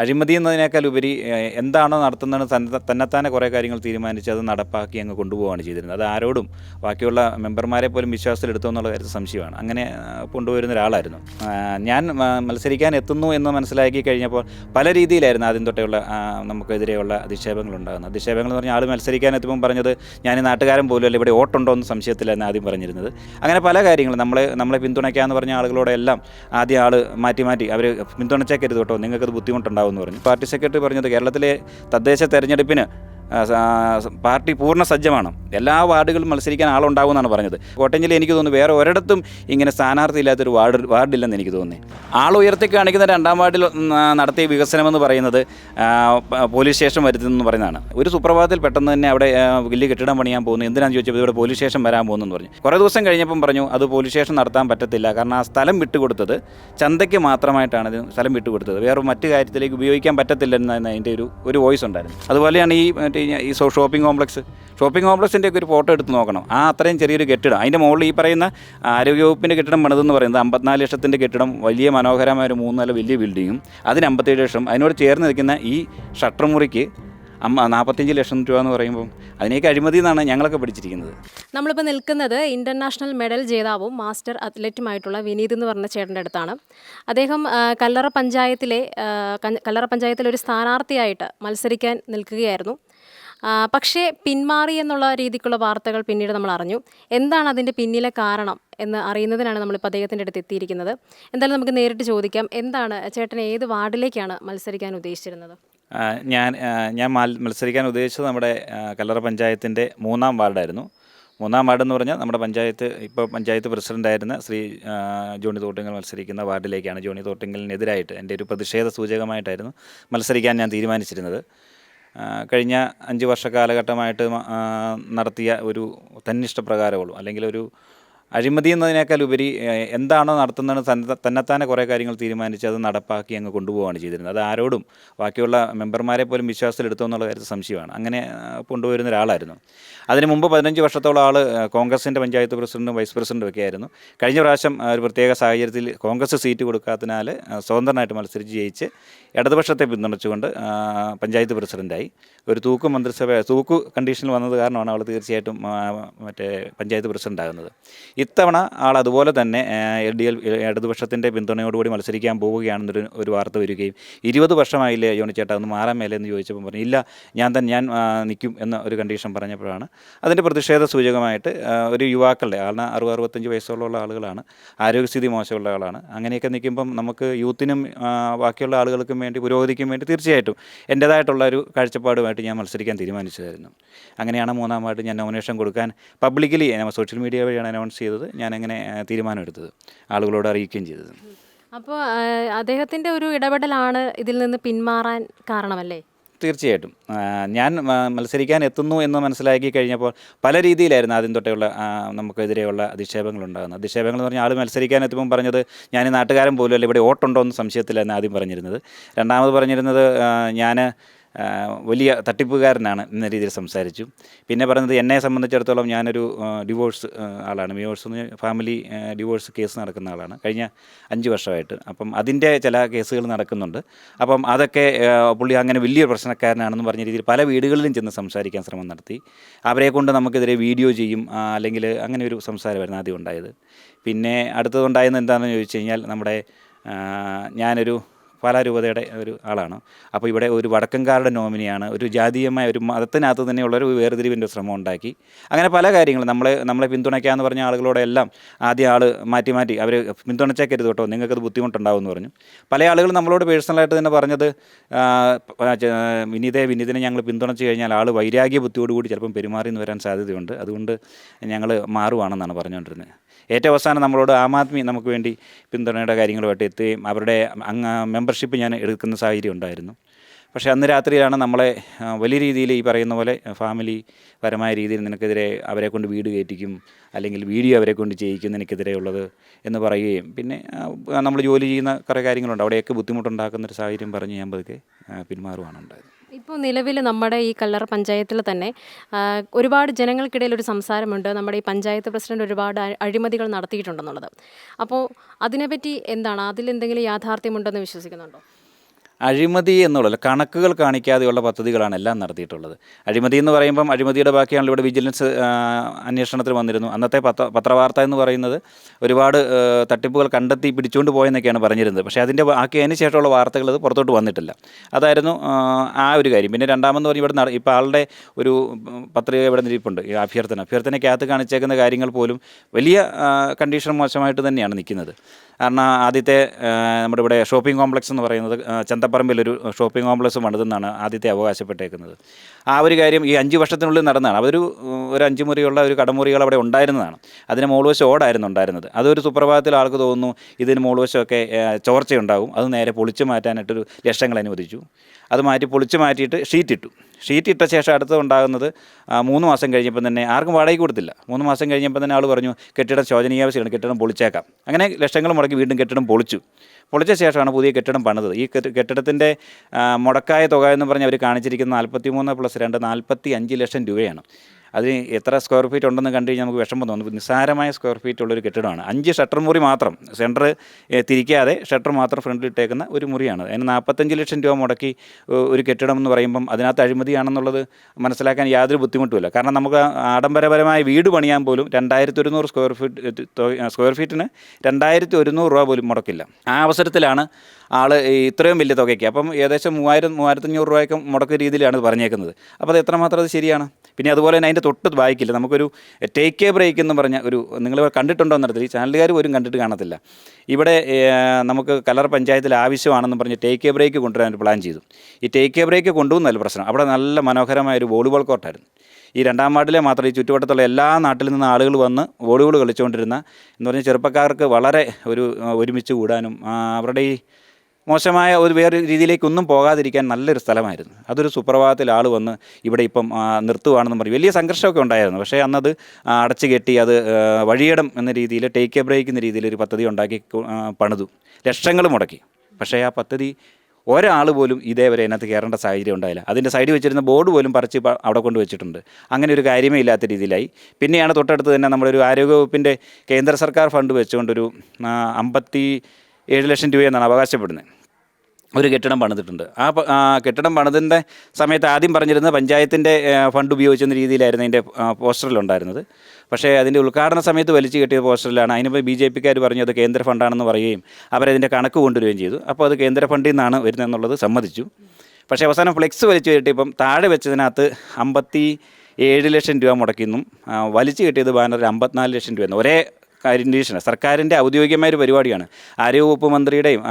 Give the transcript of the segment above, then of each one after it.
അഴിമതി എന്നതിനേക്കാൾ ഉപരി എന്താണോ നടത്തുന്നതെന്ന് തന്നെത്താനെ കുറേ കാര്യങ്ങൾ തീരുമാനിച്ച് അത് നടപ്പാക്കി അങ്ങ് കൊണ്ടുപോവുകയാണ് ചെയ്തിരുന്നത്. അത് ആരോടും ബാക്കിയുള്ള മെമ്പർമാരെ പോലും വിശ്വാസത്തിലെടുത്തു എന്നുള്ള കാര്യത്തിൽ സംശയമാണ്. അങ്ങനെ കൊണ്ടുവരുന്ന ഒരാളായിരുന്നു. ഞാൻ മത്സരിക്കാൻ എത്തുന്നു എന്ന് മനസ്സിലാക്കി കഴിഞ്ഞപ്പോൾ പല രീതിയിലായിരുന്നു ആദ്യം തൊട്ടേയുള്ള നമുക്കെതിരെയുള്ള അധിക്ഷേപങ്ങൾ ഉണ്ടാകുന്നത് അധിക്ഷേപങ്ങൾ എന്ന് പറഞ്ഞാൽ ആൾ മത്സരിക്കാൻ എത്തുമ്പോൾ പറഞ്ഞത് ഞാൻ ഈ നാട്ടുകാരൻ പോലും അല്ല ഇവിടെ ഓട്ടുണ്ടോ എന്ന് സംശയത്തിലായിരുന്നു ആദ്യം പറഞ്ഞിരുന്നത്. അങ്ങനെ പല കാര്യങ്ങളും നമ്മളെ നമ്മളെ പിന്തുണയ്ക്കാമെന്ന് പറഞ്ഞ ആളുകളോടെല്ലാം ആദ്യം ആൾ മാറ്റി മാറ്റി അവർ പിന്തുണച്ചേക്കരുത് കേട്ടോ നിങ്ങൾക്കത് ബുദ്ധിമുട്ടുണ്ടാവും. എന്ന് പറഞ്ഞു. പാർട്ടി സെക്രട്ടറി പറഞ്ഞത് കേരളത്തിലെ തദ്ദേശ തെരഞ്ഞെടുപ്പിന് പാർട്ടി പൂർണ സജ്ജമാണ്. എല്ലാ വാർഡുകളും മത്സരിക്കാൻ ആളുണ്ടാകുമെന്നാണ് പറഞ്ഞത്. കോട്ടയം ജില്ലയിൽ എനിക്ക് തോന്നുന്നു വേറെ ഒരിടത്തും ഇങ്ങനെ സ്ഥാനാർത്ഥി ഇല്ലാത്തൊരു വാർഡ് വാർഡില്ലെന്ന് എനിക്ക് തോന്നി. ആൾ ഉയർത്തി കാണിക്കുന്ന രണ്ടാം വാർഡിൽ നടത്തിയ വികസനമെന്ന് പറയുന്നത് പോലീസ് സ്റ്റേഷൻ വരുത്തുന്നു പറയുന്നതാണ്. ഒരു സുപ്രഭാതത്തിൽ പെട്ടെന്ന് തന്നെ അവിടെ വലിയ കെട്ടിടം പണിയാൻ പോകുന്നു. എന്തിനാണെന്ന് ചോദിച്ചപ്പോൾ ഇവിടെ പോലീസ് സ്റ്റേഷൻ വരാൻ പോകുന്നു എന്ന് പറഞ്ഞു. കുറേ ദിവസം കഴിഞ്ഞപ്പം പറഞ്ഞു അത് പോലീസ് സ്റ്റേഷൻ നടത്താൻ പറ്റത്തില്ല. കാരണം ആ സ്ഥലം വിട്ടുകൊടുത്തത് ചന്തയ്ക്ക് മാത്രമായിട്ടാണ് ഇത് സ്ഥലം വിട്ടുകൊടുത്തത്. വേറെ മറ്റു കാര്യത്തിലേക്ക് ഉപയോഗിക്കാൻ പറ്റത്തില്ല എന്നതിന്റെ ഒരു ഒരു വോയിസ് ഉണ്ടായിരുന്നു. അതുപോലെയാണ് ഈ ഈ ഷോപ്പിംഗ് കോംപ്ലക്സ്. ഷോപ്പിംഗ് കോംപ്ലക്സിന്റെ ഒക്കെ ഒരു ഫോട്ടോ എടുത്ത് നോക്കണം. ആ അത്രയും ചെറിയൊരു കെട്ടിടം. അതിന്റെ മുകളിൽ ഈ പറയുന്ന ആരോഗ്യവകുപ്പിന്റെ കെട്ടിടം പണിതെന്ന് പറയുന്നത് അമ്പത്തിനാല് ലക്ഷത്തിന്റെ കെട്ടിടം വലിയ മനോഹരമായ ഒരു മൂന്ന് വലിയ ബിൽഡിങ്ങും അതിന് അമ്പത്തേഴ് ലക്ഷം. അതിനോട് ചേർന്ന് നിൽക്കുന്ന ഈ ഷട്ടർ മുറിക്ക് അമ്മ നാൽപ്പത്തഞ്ച് ലക്ഷം രൂപ എന്ന് പറയുമ്പോൾ അതിനേക്ക് അഴിമതി എന്നാണ് ഞങ്ങളൊക്കെ പഠിച്ചിരിക്കുന്നത്. നമ്മളിപ്പോൾ നിൽക്കുന്നത് ഇന്റർനാഷണൽ മെഡൽ ജേതാവും മാസ്റ്റർ അത്ലറ്റുമായിട്ടുള്ള വിനീത് എന്ന് പറഞ്ഞ ചേട്ടന്റെ അടുത്താണ്. അദ്ദേഹം കല്ലറ പഞ്ചായത്തിലെ കല്ലറ പഞ്ചായത്തിലെ ഒരു സ്ഥാനാർത്ഥിയായിട്ട് മത്സരിക്കാൻ നിൽക്കുകയായിരുന്നു. പക്ഷേ പിന്മാറി എന്നുള്ള രീതിക്കുള്ള വാർത്തകൾ പിന്നീട് നമ്മൾ അറിഞ്ഞു. എന്താണ് അതിന്റെ പിന്നിലെ കാരണം എന്ന് അറിയുന്നതിനാണ് നമ്മളിപ്പോൾ അദ്ദേഹത്തിന്റെ അടുത്ത് എത്തിയിരിക്കുന്നത്. എന്തായാലും നമുക്ക് നേരിട്ട് ചോദിക്കാം എന്താണ് ചേട്ടൻ ഏത് വാർഡിലേക്കാണ് മത്സരിക്കാൻ ഉദ്ദേശിച്ചിരുന്നത്? ഞാൻ ഞാൻ മത്സരിക്കാൻ ഉദ്ദേശിച്ചത് നമ്മുടെ കല്ലറ പഞ്ചായത്തിന്റെ മൂന്നാം വാർഡായിരുന്നു. മൂന്നാം വാർഡ് എന്ന് പറഞ്ഞാൽ നമ്മുടെ പഞ്ചായത്ത് ഇപ്പോൾ പഞ്ചായത്ത് പ്രസിഡന്റായിരുന്ന ശ്രീ ജോണി തോട്ടിങ്ങൽ മത്സരിക്കുന്ന വാർഡിലേക്കാണ് ജോണി തോട്ടിങ്ങലിനെതിരായിട്ട് എന്റെ ഒരു പ്രതിഷേധ സൂചകമായിട്ടായിരുന്നു മത്സരിക്കാൻ ഞാൻ തീരുമാനിച്ചിരുന്നത്. കഴിഞ്ഞ അഞ്ച് വർഷ കാലഘട്ടമായിട്ട് നടത്തിയ ഒരു തന്നിഷ്ടപ്രകാരമുള്ളൂ. അല്ലെങ്കിൽ ഒരു അഴിമതി എന്നതിനേക്കാൾ ഉപരി എന്താണോ നടത്തുന്നത് തന്നെ തന്നെത്താനെ കുറേ കാര്യങ്ങൾ തീരുമാനിച്ച് അത് നടപ്പാക്കി അങ്ങ് കൊണ്ടുപോവുകയാണ് ചെയ്തിരുന്നത്. അത് ആരോടും ബാക്കിയുള്ള മെമ്പർമാരെ പോലും വിശ്വാസത്തിലെടുത്തു എന്നുള്ള കാര്യത്തിൽ സംശയമാണ്. അങ്ങനെ കൊണ്ടുവരുന്ന ഒരാളായിരുന്നു. അതിന് മുമ്പ് പതിനഞ്ച് വർഷത്തോളം ആൾ കോൺഗ്രസിന്റെ പഞ്ചായത്ത് പ്രസിഡന്റും വൈസ് പ്രസിഡന്റും ഒക്കെ ആയിരുന്നു. കഴിഞ്ഞ പ്രാവശ്യം ഒരു പ്രത്യേക സാഹചര്യത്തിൽ കോൺഗ്രസ് സീറ്റ് കൊടുക്കാത്തതിനാൽ സ്വതന്ത്രനായിട്ട് മത്സരിച്ച് ജയിച്ച് ഇടതുപക്ഷത്തെ പിന്തുണച്ചുകൊണ്ട് പഞ്ചായത്ത് പ്രസിഡന്റായി. ഒരു തൂക്ക് മന്ത്രിസഭ തൂക്ക് കണ്ടീഷനിൽ വന്നത് കാരണമാണ് അവൾ തീർച്ചയായിട്ടും മറ്റേ പഞ്ചായത്ത് പ്രസിഡന്റ് ആകുന്നത് ഇത്തവണ ആൾ അതുപോലെ തന്നെ എൽ ഡി എൽ ഇടതുപക്ഷത്തിന്റെ പിന്തുണയോടുകൂടി മത്സരിക്കാൻ പോവുകയാണെന്നൊരു ഒരു വാർത്ത വരികയും ഇരുപത് വർഷമായില്ലേ യോണിച്ചേട്ടാ ഒന്ന് മാറാൻ മേലെ എന്ന് ചോദിച്ചപ്പോൾ പറഞ്ഞു ഇല്ല ഞാൻ തന്നെ ഞാൻ നിൽക്കും എന്ന ഒരു കണ്ടീഷൻ പറഞ്ഞപ്പോഴാണ്. അതിന്റെ പ്രതിഷേധ സൂചകമായിട്ട് ഒരു യുവാക്കളുടെ ആളിന് അറുപത് അറുപത്തഞ്ച് വയസ്സുള്ള ആളുകളാണ് ആരോഗ്യസ്ഥിതി മോശമുള്ള ആളാണ്. അങ്ങനെയൊക്കെ നിൽക്കുമ്പം നമുക്ക് യൂത്തിനും ബാക്കിയുള്ള ആളുകൾക്കും വേണ്ടി പുരോഗതിക്കും വേണ്ടി തീർച്ചയായിട്ടും എന്റേതായിട്ടുള്ള ഒരു കാഴ്ചപ്പാടുമായിട്ട് ഞാൻ മത്സരിക്കാൻ തീരുമാനിച്ചതായിരുന്നു. അങ്ങനെയാണ് മൂന്നാമായിട്ട് ഞാൻ നോമിനേഷൻ കൊടുക്കാൻ പബ്ലിക്കലി സോഷ്യൽ മീഡിയ വഴിയാണ് അനൗൺസ് ചെയ്തത്. ഞാൻ അങ്ങനെ തീരുമാനമെടുത്തത്. ആളുകളോട് അറിയിക്കുകയും ചെയ്തത്. അപ്പോൾ അദ്ദേഹത്തിന്റെ ഒരു ഇടപെടലാണ് ഇതിൽ നിന്ന് പിന്മാറാൻ കാരണമല്ലേ? തീർച്ചയായിട്ടും. ഞാൻ മത്സരിക്കാൻ എത്തുന്നു എന്ന് മനസ്സിലാക്കി കഴിഞ്ഞപ്പോൾ പല രീതിയിലായിരുന്നു ആദ്യം തൊട്ടേയുള്ള നമുക്കെതിരെയുള്ള അധിക്ഷേപങ്ങൾ ഉണ്ടാകുന്നത് അധിക്ഷേപങ്ങൾ എന്ന് പറഞ്ഞാൽ ആൾ മത്സരിക്കാൻ എത്തുമ്പോൾ പറഞ്ഞത് ഞാൻ നാട്ടുകാരൻ പോലും അല്ല ഇവിടെ ഓട്ടുണ്ടോ എന്ന് സംശയത്തിലായിരുന്നു ആദ്യം പറഞ്ഞിരുന്നത്. രണ്ടാമത് പറഞ്ഞിരുന്നത് ഞാൻ വലിയ തട്ടിപ്പുകാരനാണ് എന്ന രീതിയിൽ സംസാരിച്ചു. പിന്നെ പറയുന്നത് എന്നെ സംബന്ധിച്ചിടത്തോളം ഞാനൊരു ഡിവോഴ്സ് ആളാണ്. ഡിവോഴ്സ് എന്ന് ഫാമിലി ഡിവോഴ്സ് കേസ് നടക്കുന്ന ആളാണ്. കഴിഞ്ഞ അഞ്ച് വർഷമായിട്ട്. അപ്പം അതിന്റെ ചില കേസുകൾ നടക്കുന്നുണ്ട്. അപ്പം അതൊക്കെ പുള്ളി അങ്ങനെ വലിയൊരു പ്രശ്നക്കാരനാണെന്ന് പറഞ്ഞ രീതിയിൽ പല വീടുകളിലും ചെന്ന് സംസാരിക്കാൻ ശ്രമം നടത്തി. അവരെ കൊണ്ട് നമുക്കെതിരെ വീഡിയോ ചെയ്യും അല്ലെങ്കിൽ അങ്ങനെ ഒരു സംസാരമായിരുന്നു ആദ്യം ഉണ്ടായത്. പിന്നെ അടുത്തതുണ്ടായത് എന്താണെന്ന് ചോദിച്ചു കഴിഞ്ഞാൽ നമ്മുടെ ഞാനൊരു പാലാ രൂപതയുടെ ഒരു ആളാണ്. അപ്പോൾ ഇവിടെ ഒരു വടക്കൻകാരുടെ നോമിനിയാണ് ഒരു ജാതീയമായ ഒരു മതത്തിനകത്ത് തന്നെയുള്ള ഒരു വേർതിരിവിന്റെ ശ്രമം ഉണ്ടാക്കി. അങ്ങനെ പല കാര്യങ്ങളും നമ്മളെ നമ്മളെ പിന്തുണയ്ക്കാമെന്ന് പറഞ്ഞ ആളുകളോടെല്ലാം ആദ്യം ആൾ മാറ്റി മാറ്റി അവർ പിന്തുണച്ചേക്കരുത് കേട്ടോ നിങ്ങൾക്കത് ബുദ്ധിമുട്ടുണ്ടാവും എന്ന് പറഞ്ഞു. പല ആളുകളും നമ്മളോട് പേഴ്സണലായിട്ട് തന്നെ പറഞ്ഞത് വിനീതയെ വിനീതിനെ ഞങ്ങൾ പിന്തുണച്ച് കഴിഞ്ഞാൽ ആൾ വൈരാഗ്യ ബുദ്ധിയോടുകൂടി ചിലപ്പം പെരുമാറി എന്ന് വരാൻ സാധ്യതയുണ്ട്. അതുകൊണ്ട് ഞങ്ങൾ മാറുവാണെന്നാണ് പറഞ്ഞുകൊണ്ടിരുന്നത്. ഏറ്റവും അവസാനം നമ്മളോട് ആം ആദ്മി നമുക്ക് വേണ്ടി പിന്തുണയുടെ കാര്യങ്ങളുമായിട്ട് എത്തുകയും അവരുടെ അങ്ങ് മെമ്പർഷിപ്പ് ഞാൻ എടുക്കുന്ന സാഹചര്യം ഉണ്ടായിരുന്നു. പക്ഷേ അന്ന് രാത്രിയിലാണ് നമ്മളെ വലിയ രീതിയിൽ ഈ പറയുന്ന പോലെ ഫാമിലി പരമായ രീതിയിൽ നിനക്കെതിരെ അവരെ കൊണ്ട് വീട് കയറ്റിക്കും അല്ലെങ്കിൽ വീഡിയോ അവരെ കൊണ്ട് ചെയ്യിക്കും നിനക്കെതിരെ ഉള്ളത് എന്ന് പറയുകയും. പിന്നെ നമ്മൾ ജോലി ചെയ്യുന്ന കുറേ കാര്യങ്ങളുണ്ട്. അവിടെയൊക്കെ ബുദ്ധിമുട്ടുണ്ടാക്കുന്ന ഒരു സാഹചര്യം പറഞ്ഞ് ഞാൻ പതുക്കെ പിന്മാറുവാണ് ഉണ്ടായത്. ഇപ്പോൾ നിലവിൽ നമ്മുടെ ഈ കല്ലറ പഞ്ചായത്തിൽ തന്നെ ഒരുപാട് ജനങ്ങൾക്കിടയിൽ ഒരു സംസാരമുണ്ട്. നമ്മുടെ ഈ പഞ്ചായത്ത് പ്രസിഡന്റ് ഒരുപാട് അഴിമതികൾ നടത്തിയിട്ടുണ്ടെന്നുള്ളത്. അപ്പോൾ അതിനെപ്പറ്റി എന്താണ്? അതിൽ എന്തെങ്കിലും യാഥാർത്ഥ്യമുണ്ടെന്ന് വിശ്വസിക്കുന്നുണ്ടോ? അഴിമതി എന്നുള്ളത് കണക്കുകൾ കാണിക്കാതെയുള്ള പദ്ധതികളാണ് എല്ലാം നടത്തിയിട്ടുള്ളത്. അഴിമതി എന്ന് പറയുമ്പം അഴിമതിയുടെ ബാക്കിയാണ് ഇവിടെ വിജിലൻസ് അന്വേഷണത്തിൽ വന്നിരുന്നു. അന്നത്തെ പത്ര പത്രവാർത്ത എന്ന് പറയുന്നത് ഒരുപാട് തട്ടിപ്പുകൾ കണ്ടെത്തി പിടിച്ചുകൊണ്ട് പോയെന്നൊക്കെയാണ് പറഞ്ഞിരുന്നത്. പക്ഷേ അതിന്റെ ബാക്കി അതിന് ശേഷമുള്ള വാർത്തകൾ അത് പുറത്തോട്ട് വന്നിട്ടില്ല. അതായിരുന്നു ആ, ഒരു കാര്യം. പിന്നെ രണ്ടാമെന്ന് പറഞ്ഞ് ഇവിടെ ഇപ്പോൾ ആളുടെ ഒരു പത്രിക ഇവിടെ നിരിപ്പുണ്ട് ഈ അഭ്യർത്ഥന. അഭ്യർത്ഥനയ്ക്കകത്ത് കാണിച്ചേക്കുന്ന കാര്യങ്ങൾ പോലും വലിയ കണ്ടീഷൻ മോശമായിട്ട് തന്നെയാണ് നിൽക്കുന്നത്. കാരണം ആദ്യത്തെ നമ്മുടെ ഇവിടെ ഷോപ്പിംഗ് കോംപ്ലക്സ് എന്ന് പറയുന്നത് ചന്തപ്പറമ്പിലൊരു ഷോപ്പിംഗ് കോംപ്ലക്സ് പണിതെന്നാണ് ആദ്യത്തെ അവകാശപ്പെട്ടേക്കുന്നത്. ആ ഒരു കാര്യം ഈ അഞ്ച് വർഷത്തിനുള്ളിൽ നടന്നതാണ്. അതൊരു ഒരു അഞ്ച് മുറിയുള്ള ഒരു കടമുറികൾ അവിടെ ഉണ്ടായിരുന്നതാണ്. അതിന് മുകൾവശം ഓടായിരുന്നു ഉണ്ടായിരുന്നത്. അതൊരു സുപ്രഭാതത്തിൽ ആൾക്ക് തോന്നുന്നു ഇതിന് മുകൾവശമൊക്കെ ചോർച്ചയുണ്ടാകും. അത് നേരെ പൊളിച്ചു മാറ്റാനായിട്ടൊരു ലക്ഷങ്ങൾ അനുവദിച്ചു. അത് മാറ്റി പൊളിച്ച് മാറ്റിയിട്ട് ഷീറ്റ് ഇട്ടു. ഷീറ്റ് ഇട്ട ശേഷം അടുത്തത് ഉണ്ടാകുന്നത് മൂന്ന് മാസം കഴിഞ്ഞപ്പോൾ തന്നെ ആർക്കും വാടകയ്ക്ക് കൊടുത്തില്ല. മൂന്ന് മാസം കഴിഞ്ഞപ്പോൾ തന്നെ ആൾ പറഞ്ഞു കെട്ടിടം ശോചനീയാവശ്യമാണ് കെട്ടിടം പൊളിച്ചേക്കാം. അങ്ങനെ ലക്ഷങ്ങൾ മുടക്കി വീണ്ടും കെട്ടിടം പൊളിച്ചു. പൊളിച്ച ശേഷമാണ് പുതിയ കെട്ടിടം പണിതത്. ഈ കെട്ടി- കെട്ടിടത്തിന്റെ മുടക്കായ തുക എന്ന് പറഞ്ഞ് അവർ കാണിച്ചിരിക്കുന്ന നാൽപ്പത്തി മൂന്ന് പ്ലസ് രണ്ട് നാൽപ്പത്തി അഞ്ച് ലക്ഷം രൂപയാണ്. അതിന് എത്ര സ്ക്വയർ ഫീറ്റ് ഉണ്ടെന്ന് കണ്ടു കഴിഞ്ഞാൽ നമുക്ക് വിഷമം തോന്നും. നിസ്സാരമായ സ്ക്വയർ ഫീറ്റ് ഉള്ളൊരു കെട്ടിടമാണ്. അഞ്ച് ഷട്ടർ മുറി മാത്രം. സെന്റർ തിരിക്കാതെ ഷട്ടർ മാത്രം ഫ്രണ്ടിൽ ഇട്ടേക്കുന്ന ഒരു മുറിയാണ്. അതിന് നാൽപ്പത്തഞ്ച് ലക്ഷം രൂപ മുടക്കി ഒരു കെട്ടിടം എന്ന് പറയുമ്പം അതിനകത്ത് അഴിമതിയാണെന്നുള്ളത് മനസ്സിലാക്കാൻ യാതൊരു ബുദ്ധിമുട്ടുമില്ല. കാരണം നമുക്ക് ആഡംബരപരമായ വീട് പണിയാൻ പോലും രണ്ടായിരത്തി ഒരുന്നൂറ് സ്ക്വയർ ഫീറ്റ് സ്ക്വയർ ഫീറ്റിന് രണ്ടായിരത്തി ഒരുന്നൂറ് രൂപ പോലും മുടക്കില്ല. ആ അവസരത്തിലാണ് ആൾ ഇത്രയും വലിയ തുകയ്ക്ക്. അപ്പം ഏകദേശം മൂവായിരം മൂവായിരത്തഞ്ഞൂറ് രൂപയ്ക്ക് മുടക്ക രീതിയിലാണ് പറഞ്ഞേക്കുന്നത്. അപ്പോൾ അത് എത്രമാത്രം അത് ശരിയാണ്? പിന്നെ അതുപോലെ തന്നെ അതിന്റെ തൊട്ട് വായിക്കില്ല. നമുക്കൊരു ടേക്ക് എ ബ്രേക്ക് എന്ന് പറഞ്ഞ ഒരു നിങ്ങൾ കണ്ടിട്ടുണ്ടോ എന്നറിയത്തില്ല ഈ ചാനലുകാർ പോലും കണ്ടിട്ട് കാണത്തില്ല. ഇവിടെ നമുക്ക് കലർ പഞ്ചായത്തിൽ ആവശ്യമാണെന്ന് പറഞ്ഞ് ടേക്ക് എ ബ്രേക്ക് കൊണ്ടുവരാൻ പ്ലാൻ ചെയ്തു. ഈ ടേക്ക് എ ബ്രേക്ക് കൊണ്ടുവന്നല്ല പ്രശ്നം. അവിടെ നല്ല മനോഹരമായ ഒരു വോളിബോൾ കോർട്ടായിരുന്നു. ഈ രണ്ടാം വാർഡിലെ മാത്രം ഈ ചുറ്റുവട്ടത്തുള്ള എല്ലാ നാട്ടിൽ നിന്ന് ആളുകൾ വന്ന് വോളിബോൾ കളിച്ചുകൊണ്ടിരുന്ന എന്ന് പറഞ്ഞാൽ ചെറുപ്പക്കാർക്ക് വളരെ ഒരു ഒരുമിച്ച് കൂടാനും അവരുടെ ഈ മോശമായ ഒരു വേറെ രീതിയിലേക്കൊന്നും പോകാതിരിക്കാൻ നല്ലൊരു സ്ഥലമായിരുന്നു. അതൊരു സുപ്രഭാതത്തിൽ ആൾ വന്ന് ഇവിടെ ഇപ്പം നിർത്തുവാണെന്ന് പറയും വലിയ സംഘർഷമൊക്കെ ഉണ്ടായിരുന്നു. പക്ഷേ അന്നത് അടച്ചു കെട്ടി അത് വഴിയിടം എന്ന രീതിയിൽ ടേക്ക് എ ബ്രേക്ക് എന്ന രീതിയിൽ ഒരു പദ്ധതി ഉണ്ടാക്കി പണിതു. ലക്ഷങ്ങൾ മുടക്കി. പക്ഷേ ആ പദ്ധതി ഒരാൾ പോലും ഇതേവരെ അതിനകത്ത് കയറേണ്ട സാഹചര്യം ഉണ്ടായില്ല. അതിന്റെ സൈഡിൽ വെച്ചിരുന്ന ബോർഡ് പോലും പറിച്ച് അവിടെ കൊണ്ട് വെച്ചിട്ടുണ്ട്. അങ്ങനെ ഒരു കാര്യമേ ഇല്ലാത്ത രീതിയിലായി. പിന്നെയാണ് തൊട്ടടുത്ത് തന്നെ നമ്മുടെ ഒരു ആരോഗ്യവകുപ്പിന്റെ കേന്ദ്ര സർക്കാർ ഫണ്ട് വെച്ചുകൊണ്ടൊരു അമ്പത്തി ഏഴ് ലക്ഷം രൂപയെന്നാണ് അവകാശപ്പെടുന്നത്. ഒരു കെട്ടിടം പണിതിട്ടുണ്ട്. ആ കെട്ടിടം പണിതിന്റെ സമയത്ത് ആദ്യം പറഞ്ഞിരുന്നത് പഞ്ചായത്തിന്റെ ഫണ്ട് ഉപയോഗിച്ചെന്ന രീതിയിലായിരുന്നു അതിന്റെ പോസ്റ്ററിലുണ്ടായിരുന്നത്. പക്ഷേ അതിന്റെ ഉദ്ഘാടന സമയത്ത് വലിച്ചു കെട്ടിയ പോസ്റ്ററിലാണ്. അതിനിപ്പോൾ ബി ജെ പിക്കാർ പറഞ്ഞു അത് കേന്ദ്ര ഫണ്ടാണെന്ന് പറയുകയും അവരതിന്റെ കണക്ക് കൊണ്ടുവരികയും ചെയ്തു. അപ്പോൾ അത് കേന്ദ്ര ഫണ്ടിൽ നിന്നാണ് വരുന്നതെന്നുള്ളത് സമ്മതിച്ചു. പക്ഷേ അവസാനം ഫ്ലെക്സ് വലിച്ചു കെട്ടിയപ്പം താഴെ വെച്ചതിനകത്ത് അമ്പത്തി ഏഴ് ലക്ഷം രൂപ മുടക്കിയെന്നും വലിച്ചു കെട്ടിയത് ബാനറിൽ അമ്പത്തിനാല് ലക്ഷം രൂപയെന്ന് ഒരേ കണ്ടീഷൻ സർക്കാരിന്റെ ഔദ്യോഗികമായ ഒരു പരിപാടിയാണ്. ആരോഗ്യവകുപ്പ് മന്ത്രിയുടെയും